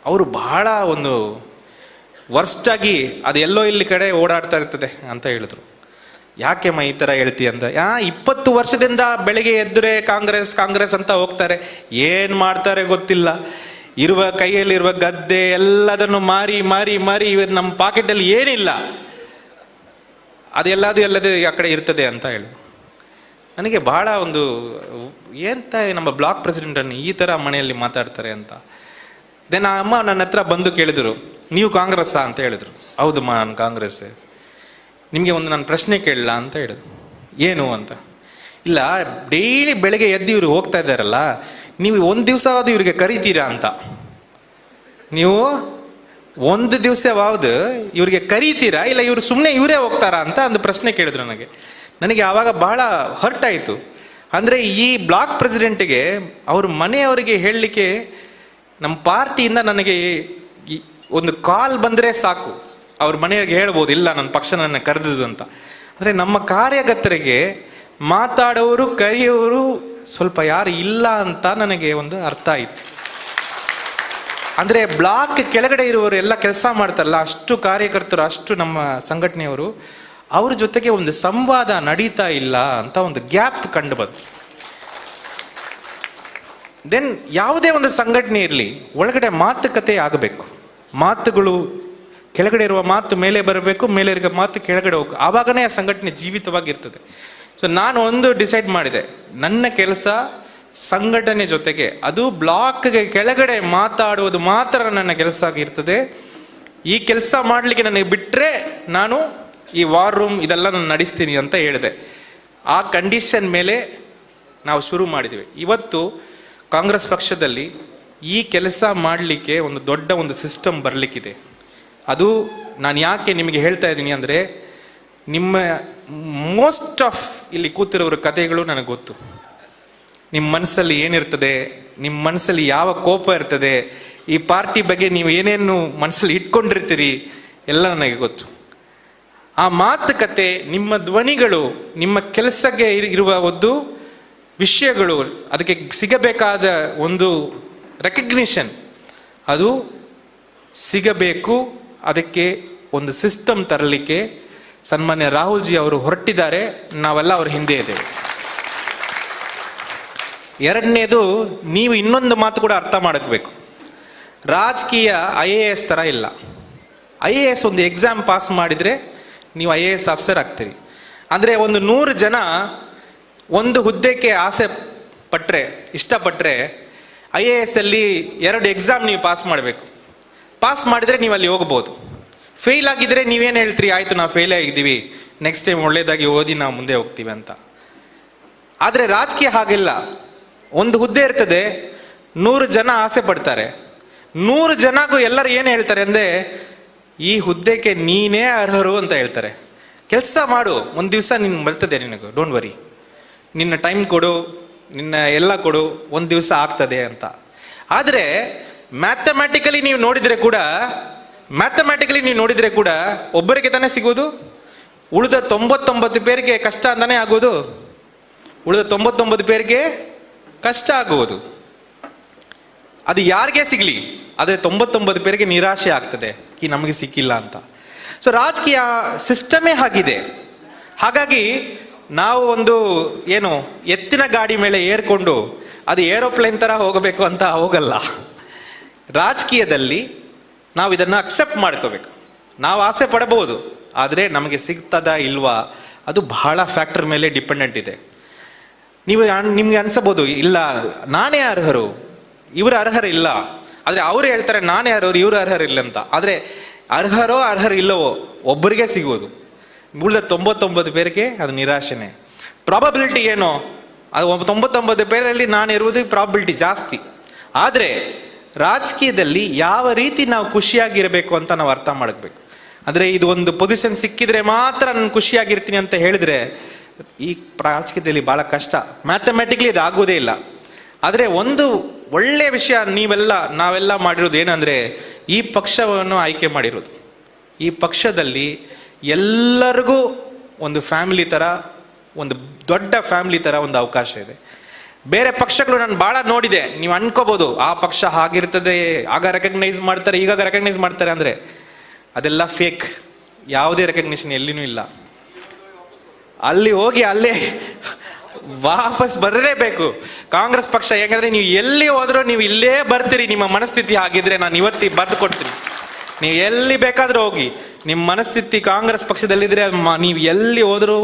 ಅವರು ಬಹಳ ಒಂದು ವರ್ಸ್ಟಾಗಿ, ಅದು ಎಲ್ಲೋ ಇಲ್ಲಿ ಕಡೆ ಓಡಾಡ್ತಾ ಇರ್ತದೆ ಅಂತ ಹೇಳಿದ್ರು. ಯಾಕೆಮ್ಮ ಈ ಥರ ಹೇಳ್ತಿ ಅಂತ? ಯಾ, ಇಪ್ಪತ್ತು ವರ್ಷದಿಂದ ಬೆಳಿಗ್ಗೆ ಎದ್ದರೆ ಕಾಂಗ್ರೆಸ್ ಕಾಂಗ್ರೆಸ್ ಅಂತ ಹೋಗ್ತಾರೆ. ಏನು ಮಾಡ್ತಾರೆ ಗೊತ್ತಿಲ್ಲ. ಇರುವ ಕೈಯಲ್ಲಿರುವ ಗದ್ದೆ ಎಲ್ಲದನ್ನು ಮಾರಿ ಮಾರಿ ಮಾರಿ ಇವತ್ತು ನಮ್ಮ ಪಾಕೆಟಲ್ಲಿ ಏನಿಲ್ಲ. ಅದೆಲ್ಲದು ಎಲ್ಲದೇ ಆ ಕಡೆ ಇರ್ತದೆ ಅಂತ ಹೇಳಿ. ನನಗೆ ಬಹಳ ಒಂದು ಎಂತ ನಮ್ಮ ಬ್ಲಾಕ್ ಪ್ರೆಸಿಡೆಂಟನ್ನು ಈ ಥರ ಮನೆಯಲ್ಲಿ ಮಾತಾಡ್ತಾರೆ ಅಂತ. ದೆನ್ ಆ ಅಮ್ಮ ನನ್ನ ಹತ್ರ ಬಂದು ಕೇಳಿದರು, ನೀವು ಕಾಂಗ್ರೆಸ್ಸಾ? ಅಂತ ಹೇಳಿದ್ರು. ಹೌದಮ್ಮ ನಾನು ಕಾಂಗ್ರೆಸ್ ನಿಮಗೆ ಒಂದು ನಾನು ಪ್ರಶ್ನೆ ಕೇಳಲ್ಲ ಅಂತ ಹೇಳಿದ್ರು. ಏನು ಅಂತ? ಇಲ್ಲ, ಡೈಲಿ ಬೆಳಗ್ಗೆ ಎದ್ದು ಇವರು ಹೋಗ್ತಾ ಇದ್ದಾರಲ್ಲ, ನೀವು ಒಂದು ದಿವಸ ಇವರಿಗೆ ಕರಿತೀರಾ ಅಂತ. ನೀವು ಒಂದು ದಿವಸವಾದ ಇವರಿಗೆ ಕರೀತೀರಾ? ಇಲ್ಲ ಇವರು ಸುಮ್ಮನೆ ಇವರೇ ಹೋಗ್ತಾರಾ ಅಂತ ಒಂದು ಪ್ರಶ್ನೆ ಕೇಳಿದ್ರು ನನಗೆ. ನನಗೆ ಆವಾಗ ಬಹಳ ಹರ್ಟ್ ಆಯಿತು. ಅಂದರೆ ಈ ಬ್ಲಾಕ್ ಪ್ರೆಸಿಡೆಂಟ್ಗೆ ಅವ್ರ ಮನೆಯವರಿಗೆ ಹೇಳಲಿಕ್ಕೆ ನಮ್ಮ ಪಾರ್ಟಿಯಿಂದ ನನಗೆ ಒಂದು ಕಾಲ್ ಬಂದರೆ ಸಾಕು. ಅವ್ರ ಮನೆಯವ್ರಿಗೆ ಹೇಳ್ಬೋದು, ಇಲ್ಲ ನನ್ನ ಪಕ್ಷ ನನ್ನ ಕರೆದಿದ್ದು ಅಂತ. ಅಂದರೆ ನಮ್ಮ ಕಾರ್ಯಕರ್ತರಿಗೆ ಮಾತಾಡೋರು, ಕರೆಯೋರು ಸ್ವಲ್ಪ ಯಾರು ಇಲ್ಲ ಅಂತ ನನಗೆ ಒಂದು ಅರ್ಥ ಆಯಿತು. ಅಂದರೆ ಬ್ಲಾಕ್ ಕೆಳಗಡೆ ಇರುವವರು ಎಲ್ಲ ಕೆಲಸ ಮಾಡ್ತಾರಲ್ಲ, ಅಷ್ಟು ಕಾರ್ಯಕರ್ತರು, ಅಷ್ಟು ನಮ್ಮ ಸಂಘಟನೆಯವರು, ಅವ್ರ ಜೊತೆಗೆ ಒಂದು ಸಂವಾದ ನಡೀತಾ ಇಲ್ಲ ಅಂತ ಒಂದು ಗ್ಯಾಪ್ ಕಂಡು ಬಂತು. ದೆನ್ ಯಾವುದೇ ಒಂದು ಸಂಘಟನೆ ಇರಲಿ, ಒಳಗಡೆ ಮಾತುಕತೆ ಆಗಬೇಕು. ಮಾತುಗಳು ಕೆಳಗಡೆ ಇರುವ ಮಾತು ಮೇಲೆ ಬರಬೇಕು, ಮೇಲೆ ಇರುವ ಮಾತು ಕೆಳಗಡೆ ಹೋಗಬೇಕು. ಆವಾಗನೇ ಆ ಸಂಘಟನೆ ಜೀವಿತವಾಗಿರ್ತದೆ. ಸೊ ನಾನು ಒಂದು ಡಿಸೈಡ್ ಮಾಡಿದೆ, ನನ್ನ ಕೆಲಸ ಸಂಘಟನೆ ಜೊತೆಗೆ ಅದು ಬ್ಲಾಕ್ಗೆ ಕೆಳಗಡೆ ಮಾತಾಡುವುದು ಮಾತ್ರ ನನ್ನ ಕೆಲಸ ಆಗಿರ್ತದೆ. ಈ ಕೆಲಸ ಮಾಡಲಿಕ್ಕೆ ನನಗೆ ಬಿಟ್ಟರೆ ನಾನು ಈ ವಾರ್ ರೂಮ್ ಇದೆಲ್ಲ ನಾನು ನಡೆಸ್ತೀನಿ ಅಂತ ಹೇಳಿದೆ. ಆ ಕಂಡೀಷನ್ ಮೇಲೆ ನಾವು ಶುರು ಮಾಡಿದ್ವಿ ಇವತ್ತು ಕಾಂಗ್ರೆಸ್ ಪಕ್ಷದಲ್ಲಿ ಈ ಕೆಲಸ ಮಾಡಲಿಕ್ಕೆ ಒಂದು ದೊಡ್ಡ ಒಂದು ಸಿಸ್ಟಮ್ ಬರಲಿಕ್ಕಿದೆ. ಅದು ನಾನು ಯಾಕೆ ನಿಮಗೆ ಹೇಳ್ತಾ ಇದ್ದೀನಿ ಅಂದರೆ, ನಿಮ್ಮ ಮೋಸ್ಟ್ ಆಫ್ ಇಲ್ಲಿ ಕೂತಿರೋರ ಕಥೆಗಳು ನನಗೆ ಗೊತ್ತು. ನಿಮ್ಮ ಮನಸ್ಸಲ್ಲಿ ಏನಿರ್ತದೆ ನಿಮ್ಮ ಮನಸ್ಸಲ್ಲಿ ಯಾವ ಕೋಪ ಇರ್ತದೆ, ಈ ಪಾರ್ಟಿ ಬಗ್ಗೆ ನೀವು ಏನೇನು ಮನಸ್ಸಲ್ಲಿ ಇಟ್ಕೊಂಡಿರ್ತೀರಿ, ಎಲ್ಲ ನನಗೆ ಗೊತ್ತು. ಆ ಮಾತುಕತೆ ನಿಮ್ಮ ಧ್ವನಿಗಳು, ನಿಮ್ಮ ಕೆಲಸಕ್ಕೆ ಇರ್- ಇರುವ ಒಂದು ವಿಷಯಗಳು, ಅದಕ್ಕೆ ಸಿಗಬೇಕಾದ ಒಂದು ರೆಕಗ್ನಿಷನ್ ಅದು ಸಿಗಬೇಕು, ಅದಕ್ಕೆ ಒಂದು ಸಿಸ್ಟಮ್ ತರಲಿಕ್ಕೆ ಸನ್ಮಾನ್ಯ ರಾಹುಲ್ಜಿ ಅವರು ಹೊರಟಿದ್ದಾರೆ, ನಾವೆಲ್ಲ ಅವ್ರ ಹಿಂದೆ ಇದ್ದೇವೆ. ಎರಡನೇದು ನೀವು ಇನ್ನೊಂದು ಮಾತು ಕೂಡ ಅರ್ಥ ಮಾಡಬೇಕು ರಾಜಕೀಯ ಐ ಎ ಎಸ್ ಥರ ಇಲ್ಲ. ಐ ಎ ಎಸ್ ಒಂದು ಎಕ್ಸಾಮ್ ಪಾಸ್ ಮಾಡಿದರೆ ನೀವು ಐ ಎ ಎಸ್ ಆಫೀಸರ್ ಆಗ್ತೀರಿ. ಅಂದರೆ ಒಂದು ನೂರು ಜನ ಒಂದು ಹುದ್ದೆಗೆ ಆಸೆ ಪಟ್ಟರೆ ಇಷ್ಟಪಟ್ಟರೆ ಐ ಎ ಎಸ್ ಅಲ್ಲಿ ಎರಡು ಎಕ್ಸಾಮ್ ನೀವು ಪಾಸ್ ಮಾಡಬೇಕು. ಪಾಸ್ ಮಾಡಿದರೆ ನೀವು ಅಲ್ಲಿ ಹೋಗ್ಬೋದು. ಫೇಲ್ ಆಗಿದ್ರೆ ನೀವೇನು ಹೇಳ್ತೀರಿ, ಆಯಿತು, ನಾವು ಫೇಲ್ ಆಗಿದ್ದೀವಿ. ನೆಕ್ಸ್ಟ್ ಟೈಮ್ ಒಳ್ಳೆಯದಾಗಿ ಓದಿ ನಾವು ಮುಂದೆ ಹೋಗ್ತೀವಿ ಅಂತ. ಆದರೆ ರಾಜಕೀಯ ಹಾಗಿಲ್ಲ. ಒಂದು ಹುದ್ದೆ ಇರ್ತದೆ, ನೂರು ಜನ ಆಸೆ ಪಡ್ತಾರೆ. ನೂರು ಜನಗೂ ಎಲ್ಲರೂ ಏನು ಹೇಳ್ತಾರೆ ಅಂದರೆ, ಈ ಹುದ್ದೆಗೆ ನೀನೇ ಅರ್ಹರು ಅಂತ ಹೇಳ್ತಾರೆ. ಕೆಲಸ ಮಾಡು, ಒಂದು ದಿವಸ ನಿನ್ಗೆ ಬರ್ತದೆ ನಿನಗೆ ಡೋಂಟ್ ವರಿ ನಿನ್ನ ಟೈಮ್ ಕೊಡು, ನಿನ್ನ ಎಲ್ಲ ಕೊಡು, ಒಂದು ದಿವಸ ಆಗ್ತದೆ ಅಂತ. ಆದರೆ ಮ್ಯಾಥಮೆಟಿಕಲಿ ನೀವು ನೋಡಿದರೆ ಕೂಡ ಮ್ಯಾಥಮೆಟಿಕಲಿ ನೀವು ನೋಡಿದರೆ ಕೂಡ, ಒಬ್ಬರಿಗೆ ತಾನೇ ಸಿಗೋದು ಉಳಿದ ತೊಂಬತ್ತೊಂಬತ್ತು ಪೇರಿಗೆ ಕಷ್ಟ ಅಂತಾನೆ ಆಗೋದು ಉಳಿದ ತೊಂಬತ್ತೊಂಬತ್ತು പേರಿಗೆ ಕಷ್ಟ ಆಗುವುದು. ಅದು ಯಾರಿಗೆ ಸಿಗಲಿ? ಆದರೆ ತೊಂಬತ್ತೊಂಬತ್ತು ಪೇರಿಗೆ ನಿರಾಶೆ ಆಗ್ತದೆ. ಕಿ, ನಮಗೆ ಸಿಕ್ಕಿಲ್ಲ ಅಂತ. ಸೊ ರಾಜಕೀಯ ಸಿಸ್ಟಮೇ ಆಗಿದೆ. ಹಾಗಾಗಿ ನಾವು ಒಂದು ಏನು, ಎತ್ತಿನ ಗಾಡಿ ಮೇಲೆ ಏರ್ಕೊಂಡು ಅದು ಏರೋಪ್ಲೇನ್ ಥರ ಹೋಗಬೇಕು ಅಂತ ಹೋಗಲ್ಲ. ರಾಜಕೀಯದಲ್ಲಿ ನಾವು ಇದನ್ನು ಅಕ್ಸೆಪ್ಟ್ ಮಾಡ್ಕೋಬೇಕು. ನಾವು ಆಸೆ ಪಡಬಹುದು. ಆದರೆ ನಮಗೆ ಸಿಗ್ತದಾ ಇಲ್ವಾ? ಅದು ಬಹಳ ಫ್ಯಾಕ್ಟರ್ ಮೇಲೆ ಡಿಪೆಂಡೆಂಟ್ ಇದೆ. ನೀವು ನಿಮ್ಗೆ ಅನ್ಸಬಹುದು ಇಲ್ಲ, ನಾನೇ ಅರ್ಹರು, ಇವರು ಅರ್ಹರು ಇಲ್ಲ. ಆದರೆ ಅವ್ರು ಹೇಳ್ತಾರೆ, ನಾನೇ ಅರ್ಹರು, ಇವರು ಅರ್ಹರು ಇಲ್ಲ ಅಂತ. ಆದರೆ ಅರ್ಹರೋ ಅರ್ಹರು ಇಲ್ಲವೋ, ಒಬ್ಬರಿಗೆ ಸಿಗುವುದು ಉಳಿದ ತೊಂಬತ್ತೊಂಬತ್ತು ಪೇರಿಗೆ ಅದು ನಿರಾಶೆನೆ. ಪ್ರಾಬಬಿಲಿಟಿ ಏನು? ಅದು ತೊಂಬತ್ತೊಂಬತ್ತು ಪೇರಲ್ಲಿ ನಾನು ಇರುವುದು ಪ್ರಾಬಿಲಿಟಿ ಜಾಸ್ತಿ. ಆದರೆ ರಾಜಕೀಯದಲ್ಲಿ ಯಾವ ರೀತಿ ನಾವು ಖುಷಿಯಾಗಿರಬೇಕು ಅಂತ ನಾವು ಅರ್ಥ ಮಾಡಬೇಕು. ಅಂದರೆ ಇದು ಒಂದು ಪೊಸಿಷನ್ ಸಿಕ್ಕಿದ್ರೆ ಮಾತ್ರ ನಾನು ಖುಷಿಯಾಗಿರ್ತೀನಿ ಅಂತ ಹೇಳಿದ್ರೆ ಈ ಪ್ರಾಚಕ್ಯದಲ್ಲಿ ಬಹಳ ಕಷ್ಟ. ಮ್ಯಾಥಮೆಟಿಕ್ಲಿ ಇದು ಆಗೋದೇ ಇಲ್ಲ. ಆದರೆ ಒಂದು ಒಳ್ಳೆಯ ವಿಷಯ ನೀವೆಲ್ಲ, ನಾವೆಲ್ಲ ಮಾಡಿರೋದು ಏನಂದರೆ ಈ ಪಕ್ಷವನ್ನು ಆಯ್ಕೆ ಮಾಡಿರೋದು. ಈ ಪಕ್ಷದಲ್ಲಿ ಎಲ್ಲರಿಗೂ ಒಂದು ಫ್ಯಾಮಿಲಿ ಥರ ಒಂದು ದೊಡ್ಡ ಫ್ಯಾಮಿಲಿ ಥರ ಒಂದು ಅವಕಾಶ ಇದೆ. ಬೇರೆ ಪಕ್ಷಗಳು ನಾನು ಭಾಳ ನೋಡಿದೆ. ನೀವು ಅನ್ಕೋಬೋದು, ಆ ಪಕ್ಷ ಹಾಗಿರ್ತದೆ, ಆಗ ರೆಕಗ್ನೈಸ್ ಮಾಡ್ತಾರೆ, ಈಗಾಗ ರೆಕಗ್ನೈಸ್ ಮಾಡ್ತಾರೆ ಅಂದರೆ ಅದೆಲ್ಲ ಫೇಕ್ ಯಾವುದೇ ರೆಕಗ್ನಿಷನ್ ಎಲ್ಲಿನೂ ಇಲ್ಲ. ಅಲ್ಲಿ ಹೋಗಿ ಅಲ್ಲೇ ವಾಪಸ್ ಬರಲೇಬೇಕು. ಕಾಂಗ್ರೆಸ್ ಪಕ್ಷ ಹೇಗಂದ್ರೆ ನೀವು ಎಲ್ಲಿ ಹೋದ್ರೂ ನೀವು ಇಲ್ಲೇ ಬರ್ತೀರಿ, ನಿಮ್ಮ ಮನಸ್ಥಿತಿ ಆಗಿದ್ರೆ ನಾನು ಇವತ್ತಿ ಬರೆದು ಕೊಡ್ತೀನಿ. ನೀವು ಎಲ್ಲಿ ಬೇಕಾದ್ರೂ ಹೋಗಿ, ನಿಮ್ಮ ಮನಸ್ಥಿತಿ ಕಾಂಗ್ರೆಸ್ ಪಕ್ಷದಲ್ಲಿದ್ರೆ ನೀವು ಎಲ್ಲಿ ಹೋದ್ರೂ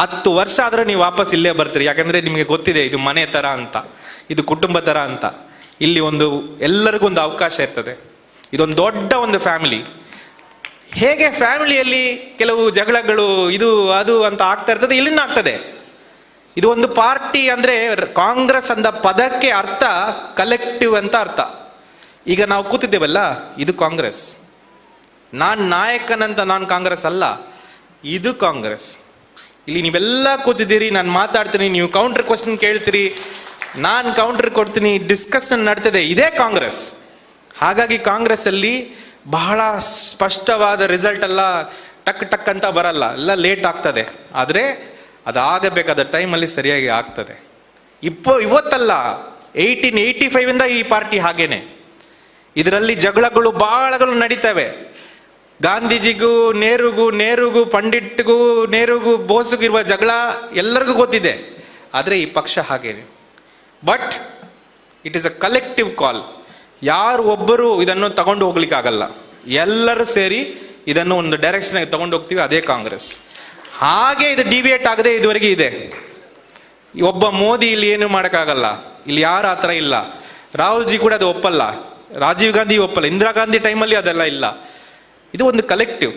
ಹತ್ತು ವರ್ಷ ಆದರೂ ನೀವು ವಾಪಸ್ ಇಲ್ಲೇ ಬರ್ತೀರಿ. ಯಾಕಂದ್ರೆ ನಿಮಗೆ ಗೊತ್ತಿದೆ, ಇದು ಮನೆ ಥರ ಅಂತ, ಇದು ಕುಟುಂಬ ಥರ ಅಂತ. ಇಲ್ಲಿ ಒಂದು ಎಲ್ಲರಿಗೂ ಒಂದು ಅವಕಾಶ ಇರ್ತದೆ. ಇದೊಂದು ದೊಡ್ಡ ಒಂದು ಫ್ಯಾಮಿಲಿ. ಹೇಗೆ ಫ್ಯಾಮಿಲಿಯಲ್ಲಿ ಕೆಲವು ಜಗಳಗಳು ಇದು ಅದು ಅಂತ ಆಗ್ತಾ ಇರ್ತದೆ ಇಲ್ಲಿನ ಆಗ್ತದೆ. ಇದು ಒಂದು ಪಾರ್ಟಿ ಅಂದ್ರೆ ಕಾಂಗ್ರೆಸ್ ಅಂದ ಪದಕ್ಕೆ ಅರ್ಥ ಕಲೆಕ್ಟಿವ್ ಅಂತ ಅರ್ಥ. ಈಗ ನಾವು ಕೂತಿದ್ದೇವಲ್ಲ, ಇದು ಕಾಂಗ್ರೆಸ್. ನಾನ್ ನಾಯಕನಂತ ನಾನು ಕಾಂಗ್ರೆಸ್ ಅಲ್ಲ, ಇದು ಕಾಂಗ್ರೆಸ್. ಇಲ್ಲಿ ನೀವೆಲ್ಲ ಕೂತಿದ್ದೀರಿ, ನಾನು ಮಾತಾಡ್ತೀನಿ, ನೀವು ಕೌಂಟರ್ ಕ್ವಶನ್ ಕೇಳ್ತೀರಿ, ನಾನು ಕೌಂಟರ್ ಕೊಡ್ತೀನಿ ಡಿಸ್ಕಷನ್ ನಡ್ತದೆ, ಇದೇ ಕಾಂಗ್ರೆಸ್. ಹಾಗಾಗಿ ಕಾಂಗ್ರೆಸ್ ಅಲ್ಲಿ ಬಹಳ ಸ್ಪಷ್ಟವಾದ ರಿಸಲ್ಟ್ ಎಲ್ಲ ಟಕ್ ಟಕ್ ಅಂತ ಬರಲ್ಲ, ಎಲ್ಲ ಲೇಟ್ ಆಗ್ತದೆ. ಆದರೆ ಅದಾಗಬೇಕಾದ ಟೈಮಲ್ಲಿ ಸರಿಯಾಗಿ ಆಗ್ತದೆ. ಇಪ್ಪೋ, ಇವತ್ತಲ್ಲ ಏಯ್ಟೀನ್ ಏಯ್ಟಿ ಫೈವ್ ಇಂದ ಈ ಪಾರ್ಟಿ ಹಾಗೇನೆ. ಇದರಲ್ಲಿ ಜಗಳಗಳು ಬಹಳಗಳು ನಡೀತವೆ. ಗಾಂಧೀಜಿಗೂ, ನೆಹರುಗೂ ನೆಹರುಗೂ, ಪಂಡಿಟ್ಗೂ, ನೆಹರುಗೂ ಬೋಸ್ಗೂ ಜಗಳ ಎಲ್ಲರಿಗೂ ಗೊತ್ತಿದೆ. ಆದರೆ ಈ ಪಕ್ಷ ಹಾಗೇನೆ. But it is a collective call ಯಾರು ಒಬ್ಬರು ಇದನ್ನು ತಗೊಂಡು ಹೋಗ್ಲಿಕ್ಕಾಗಲ್ಲ. ಎಲ್ಲರೂ ಸೇರಿ ಇದನ್ನು ಒಂದು ಡೈರೆಕ್ಷನ್ ತಗೊಂಡು ಹೋಗ್ತೀವಿ, ಅದೇ ಕಾಂಗ್ರೆಸ್. ಹಾಗೆ ಇದು ಡಿವಿಯೇಟ್ ಆಗದೆ ಇದುವರೆಗೆ ಇದೆ. ಒಬ್ಬ ಮೋದಿ ಇಲ್ಲಿ ಏನು ಮಾಡೋಕ್ಕಾಗಲ್ಲ. ಇಲ್ಲಿ ಯಾರು ಆ ಥರ ಇಲ್ಲ. ರಾಹುಲ್ ಜಿ ಕೂಡ ಅದು ಒಪ್ಪಲ್ಲ. ರಾಜೀವ್ ಗಾಂಧಿ ಒಪ್ಪಲ್ಲ. ಇಂದಿರಾ ಗಾಂಧಿ ಟೈಮಲ್ಲಿ ಅದೆಲ್ಲ ಇಲ್ಲ. ಇದು ಒಂದು ಕಲೆಕ್ಟಿವ್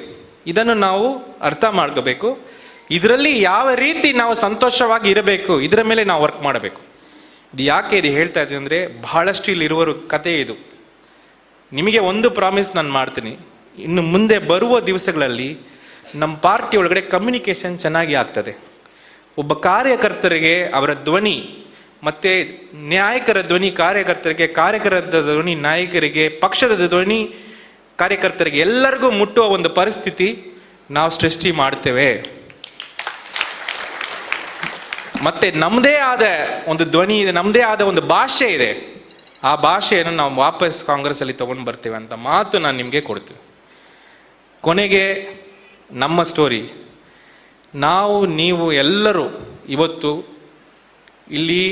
ಇದನ್ನು ನಾವು ಅರ್ಥ ಮಾಡ್ಕೋಬೇಕು. ಇದರಲ್ಲಿ ಯಾವ ರೀತಿ ನಾವು ಸಂತೋಷವಾಗಿ ಇರಬೇಕು, ಇದರ ಮೇಲೆ ನಾವು ವರ್ಕ್ ಮಾಡಬೇಕು. ಇದು ಯಾಕೆ ಇದು ಹೇಳ್ತಾ ಇದ್ದೀನಿ ಅಂದರೆ ಬಹಳಷ್ಟು ಇಲ್ಲಿರುವರು ಕತೆ ಇದು. ನಿಮಗೆ ಒಂದು ಪ್ರಾಮಿಸ್ ನಾನು ಮಾಡ್ತೀನಿ. ಇನ್ನು ಮುಂದೆ ಬರುವ ದಿವಸಗಳಲ್ಲಿ ನಮ್ಮ ಪಾರ್ಟಿ ಒಳಗಡೆ ಕಮ್ಯುನಿಕೇಷನ್ ಚೆನ್ನಾಗಿ ಆಗ್ತದೆ. ಒಬ್ಬ ಕಾರ್ಯಕರ್ತರಿಗೆ ಅವರ ಧ್ವನಿ, ಮತ್ತೆ ನಾಯಕರ ಧ್ವನಿ ಕಾರ್ಯಕರ್ತರಿಗೆ ಕಾರ್ಯಕರ್ತರ ಧ್ವನಿ ನಾಯಕರಿಗೆ, ಪಕ್ಷದ ಧ್ವನಿ ಕಾರ್ಯಕರ್ತರಿಗೆ ಎಲ್ಲರಿಗೂ ಮುಟ್ಟುವ ಒಂದು ಪರಿಸ್ಥಿತಿ ನಾವು ಸೃಷ್ಟಿ ಮಾಡ್ತೇವೆ. ಮತ್ತೆ ನಮ್ಮದೇ ಆದ ಒಂದು ಧ್ವನಿ ಇದೆ ನಮ್ಮದೇ ಆದ ಒಂದು ಭಾಷೆ ಇದೆ. ಆ ಭಾಷೆಯನ್ನು ನಾವು ವಾಪಸ್ ಕಾಂಗ್ರೆಸ್ ಅಲ್ಲಿ ತಗೊಂಡು ಬರ್ತೇವೆ ಅಂತ ಮಾತು ನಾನು ನಿಮಗೆ ಕೊಡ್ತೀನಿ. ಕೊನೆಗೆ ನಮ್ಮ ಸ್ಟೋರಿ ನಾವು, ನೀವು ಎಲ್ಲರೂ ಇವತ್ತು ಇಲ್ಲಿ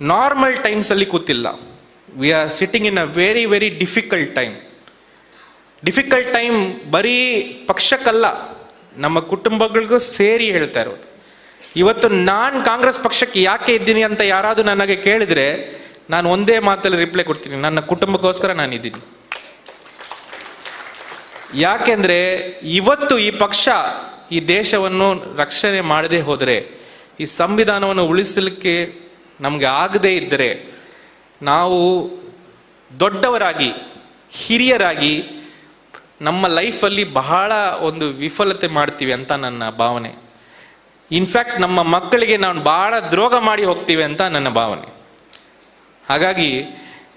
ನಾರ್ಮಲ್ ಟೈಮ್ಸಲ್ಲಿ ಕೂತಿಲ್ಲ. We are sitting in a very very difficult time difficult time ಬರೀ ಪಕ್ಷಕ್ಕಲ್ಲ, ನಮ್ಮ ಕುಟುಂಬಗಳಿಗೂ ಸೇರಿ ಹೇಳ್ತಾ ಇರೋದು. ಇವತ್ತು ನಾನು ಕಾಂಗ್ರೆಸ್ ಪಕ್ಷಕ್ಕೆ ಯಾಕೆ ಇದ್ದೀನಿ ಅಂತ ಯಾರಾದರೂ ನನಗೆ ಕೇಳಿದ್ರೆ ನಾನು ಒಂದೇ ಮಾತಲ್ಲಿ ರಿಪ್ಲೈ ಕೊಡ್ತೀನಿ. ನನ್ನ ಕುಟುಂಬಕ್ಕೋಸ್ಕರ ನಾನು ಇದ್ದೀನಿ. ಯಾಕೆಂದ್ರೆ ಇವತ್ತು ಈ ಪಕ್ಷ ಈ ದೇಶವನ್ನು ರಕ್ಷಣೆ ಮಾಡದೇ ಹೋದರೆ, ಈ ಸಂವಿಧಾನವನ್ನು ಉಳಿಸಲಿಕ್ಕೆ ನಮಗೆ ಆಗದೇ ಇದ್ದರೆ, ನಾವು ದೊಡ್ಡವರಾಗಿ, ಹಿರಿಯರಾಗಿ ನಮ್ಮ ಲೈಫಲ್ಲಿ ಬಹಳ ಒಂದು ವಿಫಲತೆ ಮಾಡ್ತೀವಿ ಅಂತ ನನ್ನ ಭಾವನೆ. ಇನ್ಫ್ಯಾಕ್ಟ್ ನಮ್ಮ ಮಕ್ಕಳಿಗೆ ನಾವು ಬಹಳ ದ್ರೋಗ ಮಾಡಿ ಹೋಗ್ತೀವಿ ಅಂತ ನನ್ನ ಭಾವನೆ. ಹಾಗಾಗಿ,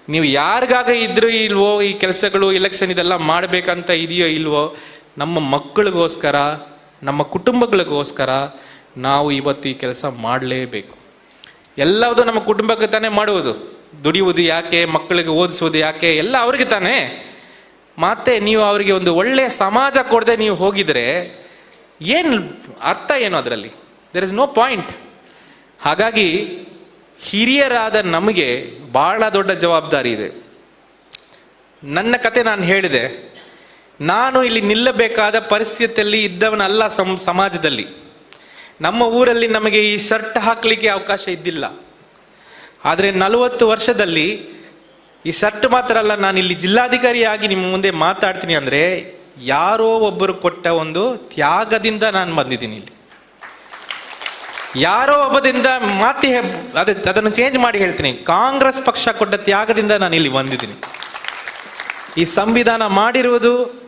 ನೀವು ಯಾರಿಗಾಗ ಇದ್ರೂ ಇಲ್ವೋ, ಈ ಕೆಲಸಗಳು ಎಲೆಕ್ಷನ್ ಇದೆಲ್ಲ ಮಾಡಬೇಕಂತ ಇದೆಯೋ ಇಲ್ವೋ, ನಮ್ಮ ಮಕ್ಕಳಿಗೋಸ್ಕರ, ನಮ್ಮ ಕುಟುಂಬಗಳಿಗೋಸ್ಕರ ನಾವು ಇವತ್ತು ಈ ಕೆಲಸ ಮಾಡಲೇಬೇಕು. ಎಲ್ಲವುದು ನಮ್ಮ ಕುಟುಂಬಕ್ಕೆ ತಾನೇ ಮಾಡುವುದು. ದುಡಿಯುವುದು ಯಾಕೆ, ಮಕ್ಕಳಿಗೆ ಓದಿಸುವುದು ಯಾಕೆ, ಎಲ್ಲ ಅವ್ರಿಗೆ ತಾನೇ. ಮತ್ತೆ ನೀವು ಅವರಿಗೆ ಒಂದು ಒಳ್ಳೆಯ ಸಮಾಜ ಕೊಡದೆ ನೀವು ಹೋಗಿದರೆ, ಏನು ಅರ್ಥ ಏನು ಅದರಲ್ಲಿ? ದರ್ ಇಸ್ ನೋ ಪಾಯಿಂಟ್ ಹಾಗಾಗಿ ಹಿರಿಯರಾದ ನಮಗೆ ಬಹಳ ದೊಡ್ಡ ಜವಾಬ್ದಾರಿ ಇದೆ. ನನ್ನ ಕತೆ ನಾನು ಹೇಳಿದೆ. ನಾನು ಇಲ್ಲಿ ನಿಲ್ಲಬೇಕಾದ ಪರಿಸ್ಥಿತಿಯಲ್ಲಿ ಇದ್ದವನಲ್ಲ ಸಮ್, ಸಮಾಜದಲ್ಲಿ. ನಮ್ಮ ಊರಲ್ಲಿ ನಮಗೆ ಈ ಶರ್ಟ್ ಹಾಕಲಿಕ್ಕೆ ಅವಕಾಶ ಇದ್ದಿಲ್ಲ. ಆದರೆ ನಲವತ್ತು ವರ್ಷದಲ್ಲಿ ಈ ಶರ್ಟ್ ಮಾತ್ರ ಅಲ್ಲ, ನಾನು ಇಲ್ಲಿ ಜಿಲ್ಲಾಧಿಕಾರಿಯಾಗಿ ನಿಮ್ಮ ಮುಂದೆ ಮಾತಾಡ್ತೀನಿ ಅಂದರೆ ಯಾರೋ ಒಬ್ಬರು ಕೊಟ್ಟ ಒಂದು ತ್ಯಾಗದಿಂದ ನಾನು ಬಂದಿದ್ದೀನಿ ಇಲ್ಲಿ. ಯಾರೋ ಒಬ್ಬದಿಂದ ಮಾತಿ ಅದು ಅದನ್ನು ಚೇಂಜ್ ಮಾಡಿ ಹೇಳ್ತೀನಿ. ಕಾಂಗ್ರೆಸ್ ಪಕ್ಷ ಕೊಟ್ಟ ತ್ಯಾಗದಿಂದ ನಾನು ಇಲ್ಲಿ ಬಂದಿದ್ದೀನಿ. ಈ ಸಂವಿಧಾನ ಮಾಡಿರುವುದು,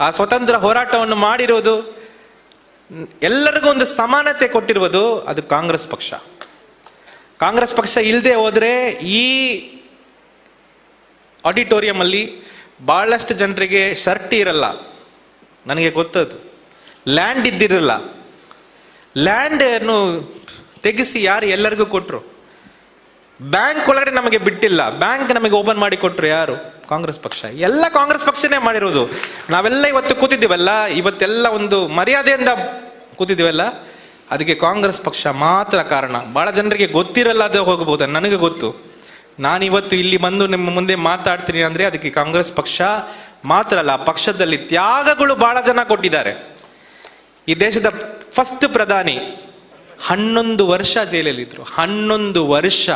ಆ ಸ್ವತಂತ್ರ ಹೋರಾಟವನ್ನು ಮಾಡಿರುವುದು, ಎಲ್ಲರಿಗೂ ಒಂದು ಸಮಾನತೆ ಕೊಟ್ಟಿರುವುದು ಅದು ಕಾಂಗ್ರೆಸ್ ಪಕ್ಷ. ಕಾಂಗ್ರೆಸ್ ಪಕ್ಷ ಇಲ್ಲದೆ ಹೋದರೆ ಈ ಆಡಿಟೋರಿಯಂ ಅಲ್ಲಿ ಬಹಳಷ್ಟು ಜನರಿಗೆ ಶರ್ಟ್ ಇರಲ್ಲ. ನನಗೆ ಗೊತ್ತದು. ಲ್ಯಾಂಡ್ ಇದ್ದಿರಲ್ಲ. ಲ್ಯಾಂಡ್ ಅನ್ನು ತೆಗೆಸಿ ಯಾರು ಎಲ್ಲರಿಗೂ ಕೊಟ್ಟರು ಬ್ಯಾಂಕ್ ಒಳಗಡೆ ನಮಗೆ ಬಿಟ್ಟಿಲ್ಲ. ಬ್ಯಾಂಕ್ ನಮಗೆ ಓಪನ್ ಮಾಡಿ ಕೊಟ್ಟರು ಯಾರು? ಕಾಂಗ್ರೆಸ್ ಪಕ್ಷ. ಎಲ್ಲ ಕಾಂಗ್ರೆಸ್ ಪಕ್ಷನೇ ಮಾಡಿರೋದು. ನಾವೆಲ್ಲ ಇವತ್ತು ಕೂತಿದ್ದೀವಲ್ಲ? ಇವತ್ತೆಲ್ಲ ಒಂದು ಮರ್ಯಾದೆಯಿಂದ ಕೂತಿದ್ದೀವಲ್ಲ? ಅದಕ್ಕೆ ಕಾಂಗ್ರೆಸ್ ಪಕ್ಷ ಮಾತ್ರ ಕಾರಣ. ಬಹಳ ಜನರಿಗೆ ಗೊತ್ತಿರಲ್ಲ ಅದು ಹೋಗಬಹುದು. ನನಗೆ ಗೊತ್ತು. ನಾನು ಇವತ್ತು ಇಲ್ಲಿ ಬಂದು ನಿಮ್ಮ ಮುಂದೆ ಮಾತಾಡ್ತೀನಿ ಅಂದ್ರೆ ಅದಕ್ಕೆ ಕಾಂಗ್ರೆಸ್ ಪಕ್ಷ ಮಾತ್ರ ಅಲ್ಲ, ಪಕ್ಷದಲ್ಲಿ ತ್ಯಾಗಗಳು ಬಹಳ ಜನ ಕೊಟ್ಟಿದ್ದಾರೆ. ಈ ದೇಶದ ಫಸ್ಟ್ ಪ್ರಧಾನಿ. ಹನ್ನೊಂದು ವರ್ಷ ಜೈಲಲ್ಲಿದ್ರು. ಹನ್ನೊಂದು ವರ್ಷ.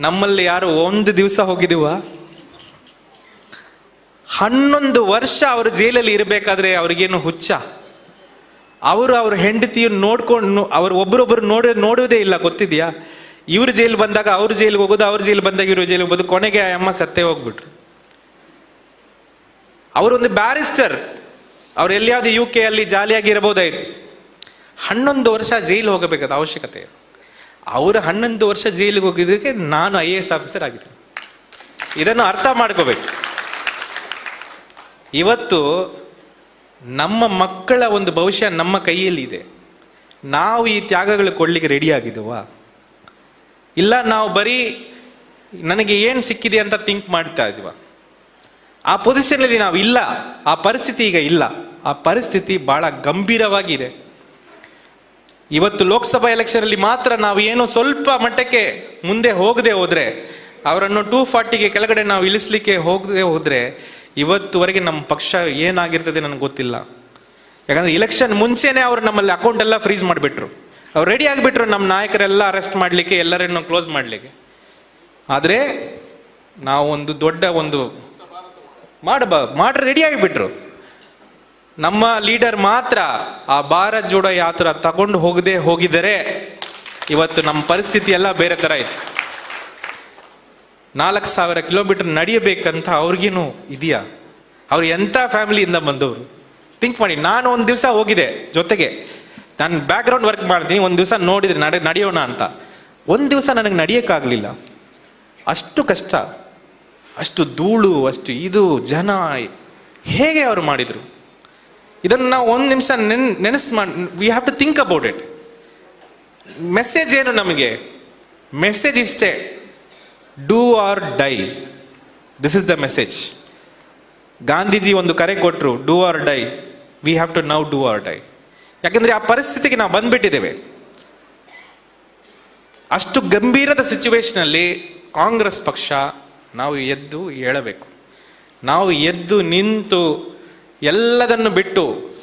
ನಮ್ಮಲ್ಲಿ ಯಾರು ಒಂದು ದಿವಸ ಹೋಗಿದೀವ ಹನ್ನೊಂದು ವರ್ಷ ಅವರು ಜೈಲಲ್ಲಿ ಇರಬೇಕಾದ್ರೆ ಅವ್ರಿಗೇನು ಹುಚ್ಚ? ಅವರು ಅವ್ರ ಹೆಂಡತಿಯನ್ನು ನೋಡ್ಕೊಂಡು, ಅವ್ರು ಒಬ್ರೊಬ್ರು ನೋಡ ನೋಡೋದೇ ಇಲ್ಲ, ಗೊತ್ತಿದ್ಯಾ? ಇವ್ರ ಜೈಲು ಬಂದಾಗ ಅವ್ರ ಜೈಲಿಗೆ ಹೋಗೋದು, ಅವ್ರ ಜೈಲು ಬಂದಾಗ ಇವ್ರ ಜೈಲಿಗೆ ಹೋಗೋದು, ಕೊನೆಗೆ ಆ ಅಮ್ಮ ಸತ್ತೇ ಹೋಗ್ಬಿಟ್ರು. ಅವರೊಂದು ಬ್ಯಾರಿಸ್ಟರ್ ಅವ್ರು ಎಲ್ಲಿಯಾவது ಯು ಕೆ ಅಲ್ಲಿ ಜಾಲಿಯಾಗಿ ಇರಬಹುದಾಯ್ತು. ಹನ್ನೊಂದು ವರ್ಷ ಜೈಲು ಹೋಗಬೇಕಾದ ಅವಶ್ಯಕತೆ. ಅವರು ಹನ್ನೊಂದು ವರ್ಷ ಜೈಲಿಗೆ ಹೋಗಿದ್ದಕ್ಕೆ ನಾನು ಐ ಎ ಎಸ್ ಆಫೀಸರ್ ಆಗಿದ್ದೀನಿ. ಇದನ್ನು ಅರ್ಥ ಮಾಡ್ಕೋಬೇಕು. ಇವತ್ತು ನಮ್ಮ ಮಕ್ಕಳ ಒಂದು ಭವಿಷ್ಯ ನಮ್ಮ ಕೈಯಲ್ಲಿದೆ. ನಾವು ಈ ತ್ಯಾಗಗಳು ಕೊಡಲಿಕ್ಕೆ ರೆಡಿ ಆಗಿದ್ದೀವಾ ಇಲ್ಲ ನಾವು ಬರೀ ನನಗೆ ಏನು ಸಿಕ್ಕಿದೆ ಅಂತ ಥಿಂಕ್ ಮಾಡ್ತಾ ಇದೀವ ಆ ಪೊಸಿಷನಲ್ಲಿ ನಾವು ಇಲ್ಲ. ಆ ಪರಿಸ್ಥಿತಿ ಈಗ ಇಲ್ಲ. ಆ ಪರಿಸ್ಥಿತಿ ಬಹಳ ಗಂಭೀರವಾಗಿದೆ. ಇವತ್ತು ಲೋಕಸಭಾ ಎಲೆಕ್ಷನ್ ಅಲ್ಲಿ ಮಾತ್ರ ನಾವು ಏನು ಸ್ವಲ್ಪ ಮಟ್ಟಕ್ಕೆ ಮುಂದೆ ಹೋಗದೆ ಹೋದ್ರೆ, ಅವರನ್ನು ಟೂ ಫಾರ್ಟಿಗೆ ಕೆಳಗಡೆ ನಾವು ಇಳಿಸ್ಲಿಕ್ಕೆ ಹೋಗದೆ ಹೋದ್ರೆ, ಇವತ್ತುವರೆಗೆ ನಮ್ಮ ಪಕ್ಷ ಏನಾಗಿರ್ತದೆ ನನಗೆ ಗೊತ್ತಿಲ್ಲ. ಯಾಕಂದ್ರೆ ಇಲೆಕ್ಷನ್ ಮುಂಚೆನೆ ಅವರು ನಮ್ಮಲ್ಲಿ ಅಕೌಂಟ್ ಎಲ್ಲ ಫ್ರೀಸ್ ಮಾಡಿಬಿಟ್ರು. ಅವ್ರು ರೆಡಿ ಆಗಿಬಿಟ್ರು ನಮ್ಮ ನಾಯಕರೆಲ್ಲ ಅರೆಸ್ಟ್ ಮಾಡಲಿಕ್ಕೆ, ಎಲ್ಲರನ್ನು ಕ್ಲೋಸ್ ಮಾಡಲಿಕ್ಕೆ. ಆದರೆ ನಾವು ಒಂದು ದೊಡ್ಡ ಒಂದು ಮಾಡಬ ಮಾಡ್ರಿ ರೆಡಿ ಆಗಿಬಿಟ್ರು. ನಮ್ಮ ಲೀಡರ್ ಮಾತ್ರ ಆ ಭಾರತ್ ಜೋಡೋ ಯಾತ್ರ ತಗೊಂಡು ಹೋಗದೆ ಹೋಗಿದರೆ ಇವತ್ತು ನಮ್ಮ ಪರಿಸ್ಥಿತಿ ಎಲ್ಲ ಬೇರೆ ತರ ಇತ್ತು ನಾಲ್ಕು ಸಾವಿರ ಕಿಲೋಮೀಟರ್ ನಡೆಯಬೇಕಂತ ಅವ್ರಿಗೇನು ಇದೆಯಾ? ಅವ್ರು ಎಂಥ ಫ್ಯಾಮಿಲಿಯಿಂದ ಬಂದವರು? ಥಿಂಕ್ ಮಾಡಿ, ನಾನು ಒಂದು ದಿವಸ ಹೋಗಿದೆ ಜೊತೆಗೆ. ನಾನು ಬ್ಯಾಕ್ಗ್ರೌಂಡ್ ವರ್ಕ್ ಮಾಡ್ತೀನಿ, ಒಂದು ದಿವಸ ನೋಡಿದ್ರೆ ನಡೆ, ನಡೆಯೋಣ ಅಂತ. ಒಂದು ದಿವಸ ನನಗೆ ನಡೆಯೋಕ್ಕಾಗಲಿಲ್ಲ. ಅಷ್ಟು ಕಷ್ಟ, ಅಷ್ಟು ಧೂಳು, ಅಷ್ಟು ಇದು, ಜನ, ಹೇಗೆ ಅವರು ಮಾಡಿದರು? ಇದನ್ನು ನಾವು ಒಂದು ನಿಮಿಷ ನೆನ್, ನೆನೆಸ್ ಮಾಡಿ we have to think about it message ಏನು ನಮಗೆ? ಮೆಸೇಜ್ ಇಷ್ಟೇ. Do or die this is the message Gandhiji ಒಂದು ಕರೆ ಕೊಟ್ಟರು do or die we have to now do or die ಯಾಕೆಂದರೆ ಆ ಪರಿಸ್ಥಿತಿಗೆ ನಾವು ಬಂದ್ಬಿಟ್ಟಿದ್ದೇವೆ. ಅಷ್ಟು ಗಂಭೀರದ ಸಿಚುವೇಶನಲ್ಲಿ ಕಾಂಗ್ರೆಸ್ ಪಕ್ಷ ನಾವು ಎದ್ದು ಹೇಳಬೇಕು ನಾವು ಎದ್ದು ನಿಂತು ಎಲ್ಲದನ್ನು ಬಿಟ್ಟು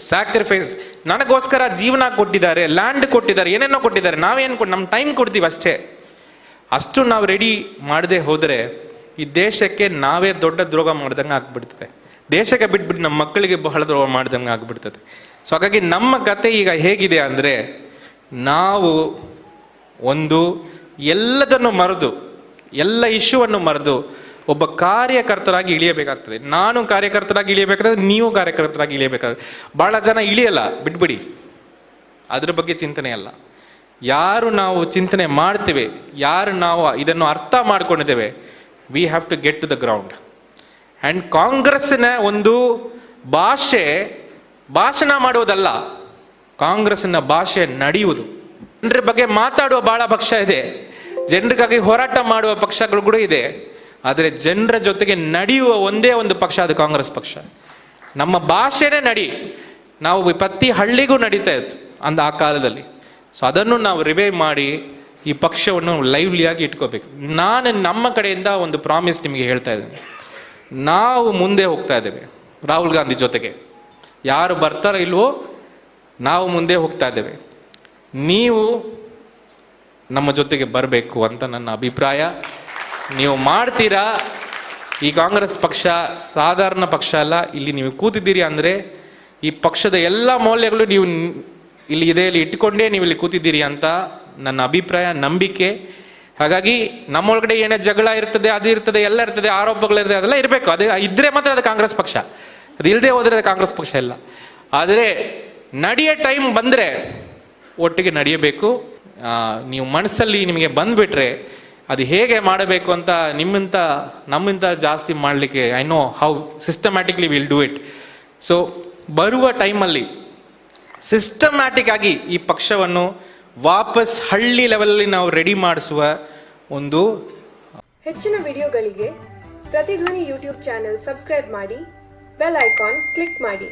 ಸ್ಯಾಕ್ರಿಫೈಸ್ ನನಗೋಸ್ಕರ ಜೀವನ ಕೊಟ್ಟಿದ್ದಾರೆ ಲ್ಯಾಂಡ್ ಕೊಟ್ಟಿದ್ದಾರೆ, ಏನೇನೋ ಕೊಟ್ಟಿದ್ದಾರೆ, ನಾವೇನು ಕೊಟ್ಟು ನಮ್ಮ ಟೈಮ್ ಕೊಡ್ತೀವಿ ಅಷ್ಟೇ. ಅಷ್ಟು ನಾವು ರೆಡಿ ಮಾಡದೆ ಹೋದರೆ ಈ ದೇಶಕ್ಕೆ ನಾವೇ ದೊಡ್ಡ ದ್ರೋಹ ಮಾಡ್ದಂಗೆ ಆಗ್ಬಿಡ್ತದೆ. ದೇಶಕ್ಕೆ ಬಿಟ್ಬಿಟ್ಟು ನಮ್ಮ ಮಕ್ಕಳಿಗೆ ಬಹಳ ದ್ರೋಹ ಮಾಡ್ದಂಗೆ ಆಗ್ಬಿಡ್ತದೆ. ಸೊ ಹಾಗಾಗಿ ನಮ್ಮ ಕತೆ ಈಗ ಹೇಗಿದೆ ಅಂದರೆ ನಾವು ಒಂದು ಎಲ್ಲದನ್ನು ಮರೆದು, ಎಲ್ಲ ಇಶ್ಯೂವನ್ನು ಮರೆದು ಒಬ್ಬ ಕಾರ್ಯಕರ್ತರಾಗಿ ಇಳಿಯಬೇಕಾಗ್ತದೆ. ನಾನು ಕಾರ್ಯಕರ್ತರಾಗಿ ಇಳಿಯಬೇಕಾದ್ರೆ ನೀವು ಕಾರ್ಯಕರ್ತರಾಗಿ ಇಳಿಯಬೇಕಾಗ್ತದೆ. ಭಾಳ ಜನ ಇಳಿಯಲ್ಲ ಬಿಟ್ಬಿಡಿ ಅದ್ರ ಬಗ್ಗೆ ಚಿಂತನೆ ಅಲ್ಲ. ಯಾರು ನಾವು ಚಿಂತನೆ ಮಾಡ್ತೇವೆ, ಯಾರು ನಾವು ಇದನ್ನು ಅರ್ಥ ಮಾಡ್ಕೊಂಡಿದ್ದೇವೆ we have to get to the ground and ಕಾಂಗ್ರೆಸ್ನ ಒಂದು ಭಾಷೆ, ಭಾಷಣ ಮಾಡುವುದಲ್ಲ ಕಾಂಗ್ರೆಸ್ನ ಭಾಷೆ ನಡೆಯುವುದು. ಜನರ ಬಗ್ಗೆ ಮಾತಾಡುವ ಭಾಳ ಪಕ್ಷ ಇದೆ. ಜನರಿಗಾಗಿ ಹೋರಾಟ ಮಾಡುವ ಪಕ್ಷಗಳು ಕೂಡ ಇದೆ. ಆದರೆ ಜನರ ಜೊತೆಗೆ ನಡೆಯುವ ಒಂದೇ ಒಂದು ಪಕ್ಷ ಅದು ಕಾಂಗ್ರೆಸ್ ಪಕ್ಷ. ನಮ್ಮ ಭಾಷೆನೇ ನಡಿ. ನಾವು ಪ್ರತಿ ಹಳ್ಳಿಗೂ ನಡೀತಾ ಇತ್ತು ಅಂದ ಆ ಕಾಲದಲ್ಲಿ. ಸೊ ಅದನ್ನು ನಾವು ರಿವೈವ್ ಮಾಡಿ ಈ ಪಕ್ಷವನ್ನು ಲೈವ್ಲಿಯಾಗಿ ಇಟ್ಕೋಬೇಕು. ನಾನು ನಮ್ಮ ಕಡೆಯಿಂದ ಒಂದು ಪ್ರಾಮಿಸ್ ನಿಮಗೆ ಹೇಳ್ತಾ ಇದ್ದೇನೆ. ನಾವು ಮುಂದೆ ಹೋಗ್ತಾ ಇದ್ದೇವೆ ರಾಹುಲ್ ಗಾಂಧಿ ಜೊತೆಗೆ. ಯಾರು ಬರ್ತಾರೋ ಇಲ್ವೋ ನಾವು ಮುಂದೆ ಹೋಗ್ತಾ ಇದ್ದೇವೆ. ನೀವು ನಮ್ಮ ಜೊತೆಗೆ ಬರಬೇಕು ಅಂತ ನನ್ನ ಅಭಿಪ್ರಾಯ. ನೀವು ಮಾಡ್ತೀರಾ? ಈ ಕಾಂಗ್ರೆಸ್ ಪಕ್ಷ ಸಾಧಾರಣ ಪಕ್ಷ ಅಲ್ಲ. ಇಲ್ಲಿ ನೀವು ಕೂತಿದ್ದೀರಿ ಅಂದರೆ ಈ ಪಕ್ಷದ ಎಲ್ಲ ಮೌಲ್ಯಗಳು ನೀವು ಇಲ್ಲಿ ಇದೆ, ಇಲ್ಲಿ ಇಟ್ಕೊಂಡೇ ನೀವು ಇಲ್ಲಿ ಕೂತಿದ್ದೀರಿ ಅಂತ ನನ್ನ ಅಭಿಪ್ರಾಯ, ನಂಬಿಕೆ. ಹಾಗಾಗಿ ನಮ್ಮೊಳಗಡೆ ಏನೇ ಜಗಳ ಇರ್ತದೆ, ಅದು ಇರ್ತದೆ, ಎಲ್ಲ ಇರ್ತದೆ ಆರೋಪಗಳಿರ್ತದೆ ಅದೆಲ್ಲ ಇರಬೇಕು. ಅದೇ ಇದ್ರೆ ಮಾತ್ರ ಅದು ಕಾಂಗ್ರೆಸ್ ಪಕ್ಷ. ಅದು ಇಲ್ಲದೆ ಹೋದರೆ ಅದು ಕಾಂಗ್ರೆಸ್ ಪಕ್ಷ ಇಲ್ಲ. ಆದರೆ ನಡೆಯೋ ಟೈಮ್ ಬಂದರೆ ಒಟ್ಟಿಗೆ ನಡೆಯಬೇಕು. ನೀವು ಮನಸ್ಸಲ್ಲಿ ನಿಮಗೆ ಬಂದ್ಬಿಟ್ರೆ ಅದು ಹೇಗೆ ಮಾಡಬೇಕು ಅಂತ ನಿಮ್ಮಿಂತ, ನಮ್ಮಿಂತ ಜಾಸ್ತಿ ಮಾಡಲಿಕ್ಕೆ I know how systematically will do it so ಬರುವ ಟೈಮಲ್ಲಿ ಸಿಸ್ಟಮ್ಯಾಟಿಕ್ ಆಗಿ ಈ ಪಕ್ಷವನ್ನು ವಾಪಸ್ ಹಳ್ಳಿ ಲೆವೆಲಲ್ಲಿ ನಾವು ರೆಡಿ ಮಾಡಿಸುವ ಒಂದು, ಹೆಚ್ಚಿನ ವಿಡಿಯೋಗಳಿಗೆ ಪ್ರತಿಧ್ವನಿ ಯೂಟ್ಯೂಬ್ ಚಾನೆಲ್ ಸಬ್ಸ್ಕ್ರೈಬ್ ಮಾಡಿ ಬೆಲ್ ಐಕಾನ್ ಕ್ಲಿಕ್ ಮಾಡಿ.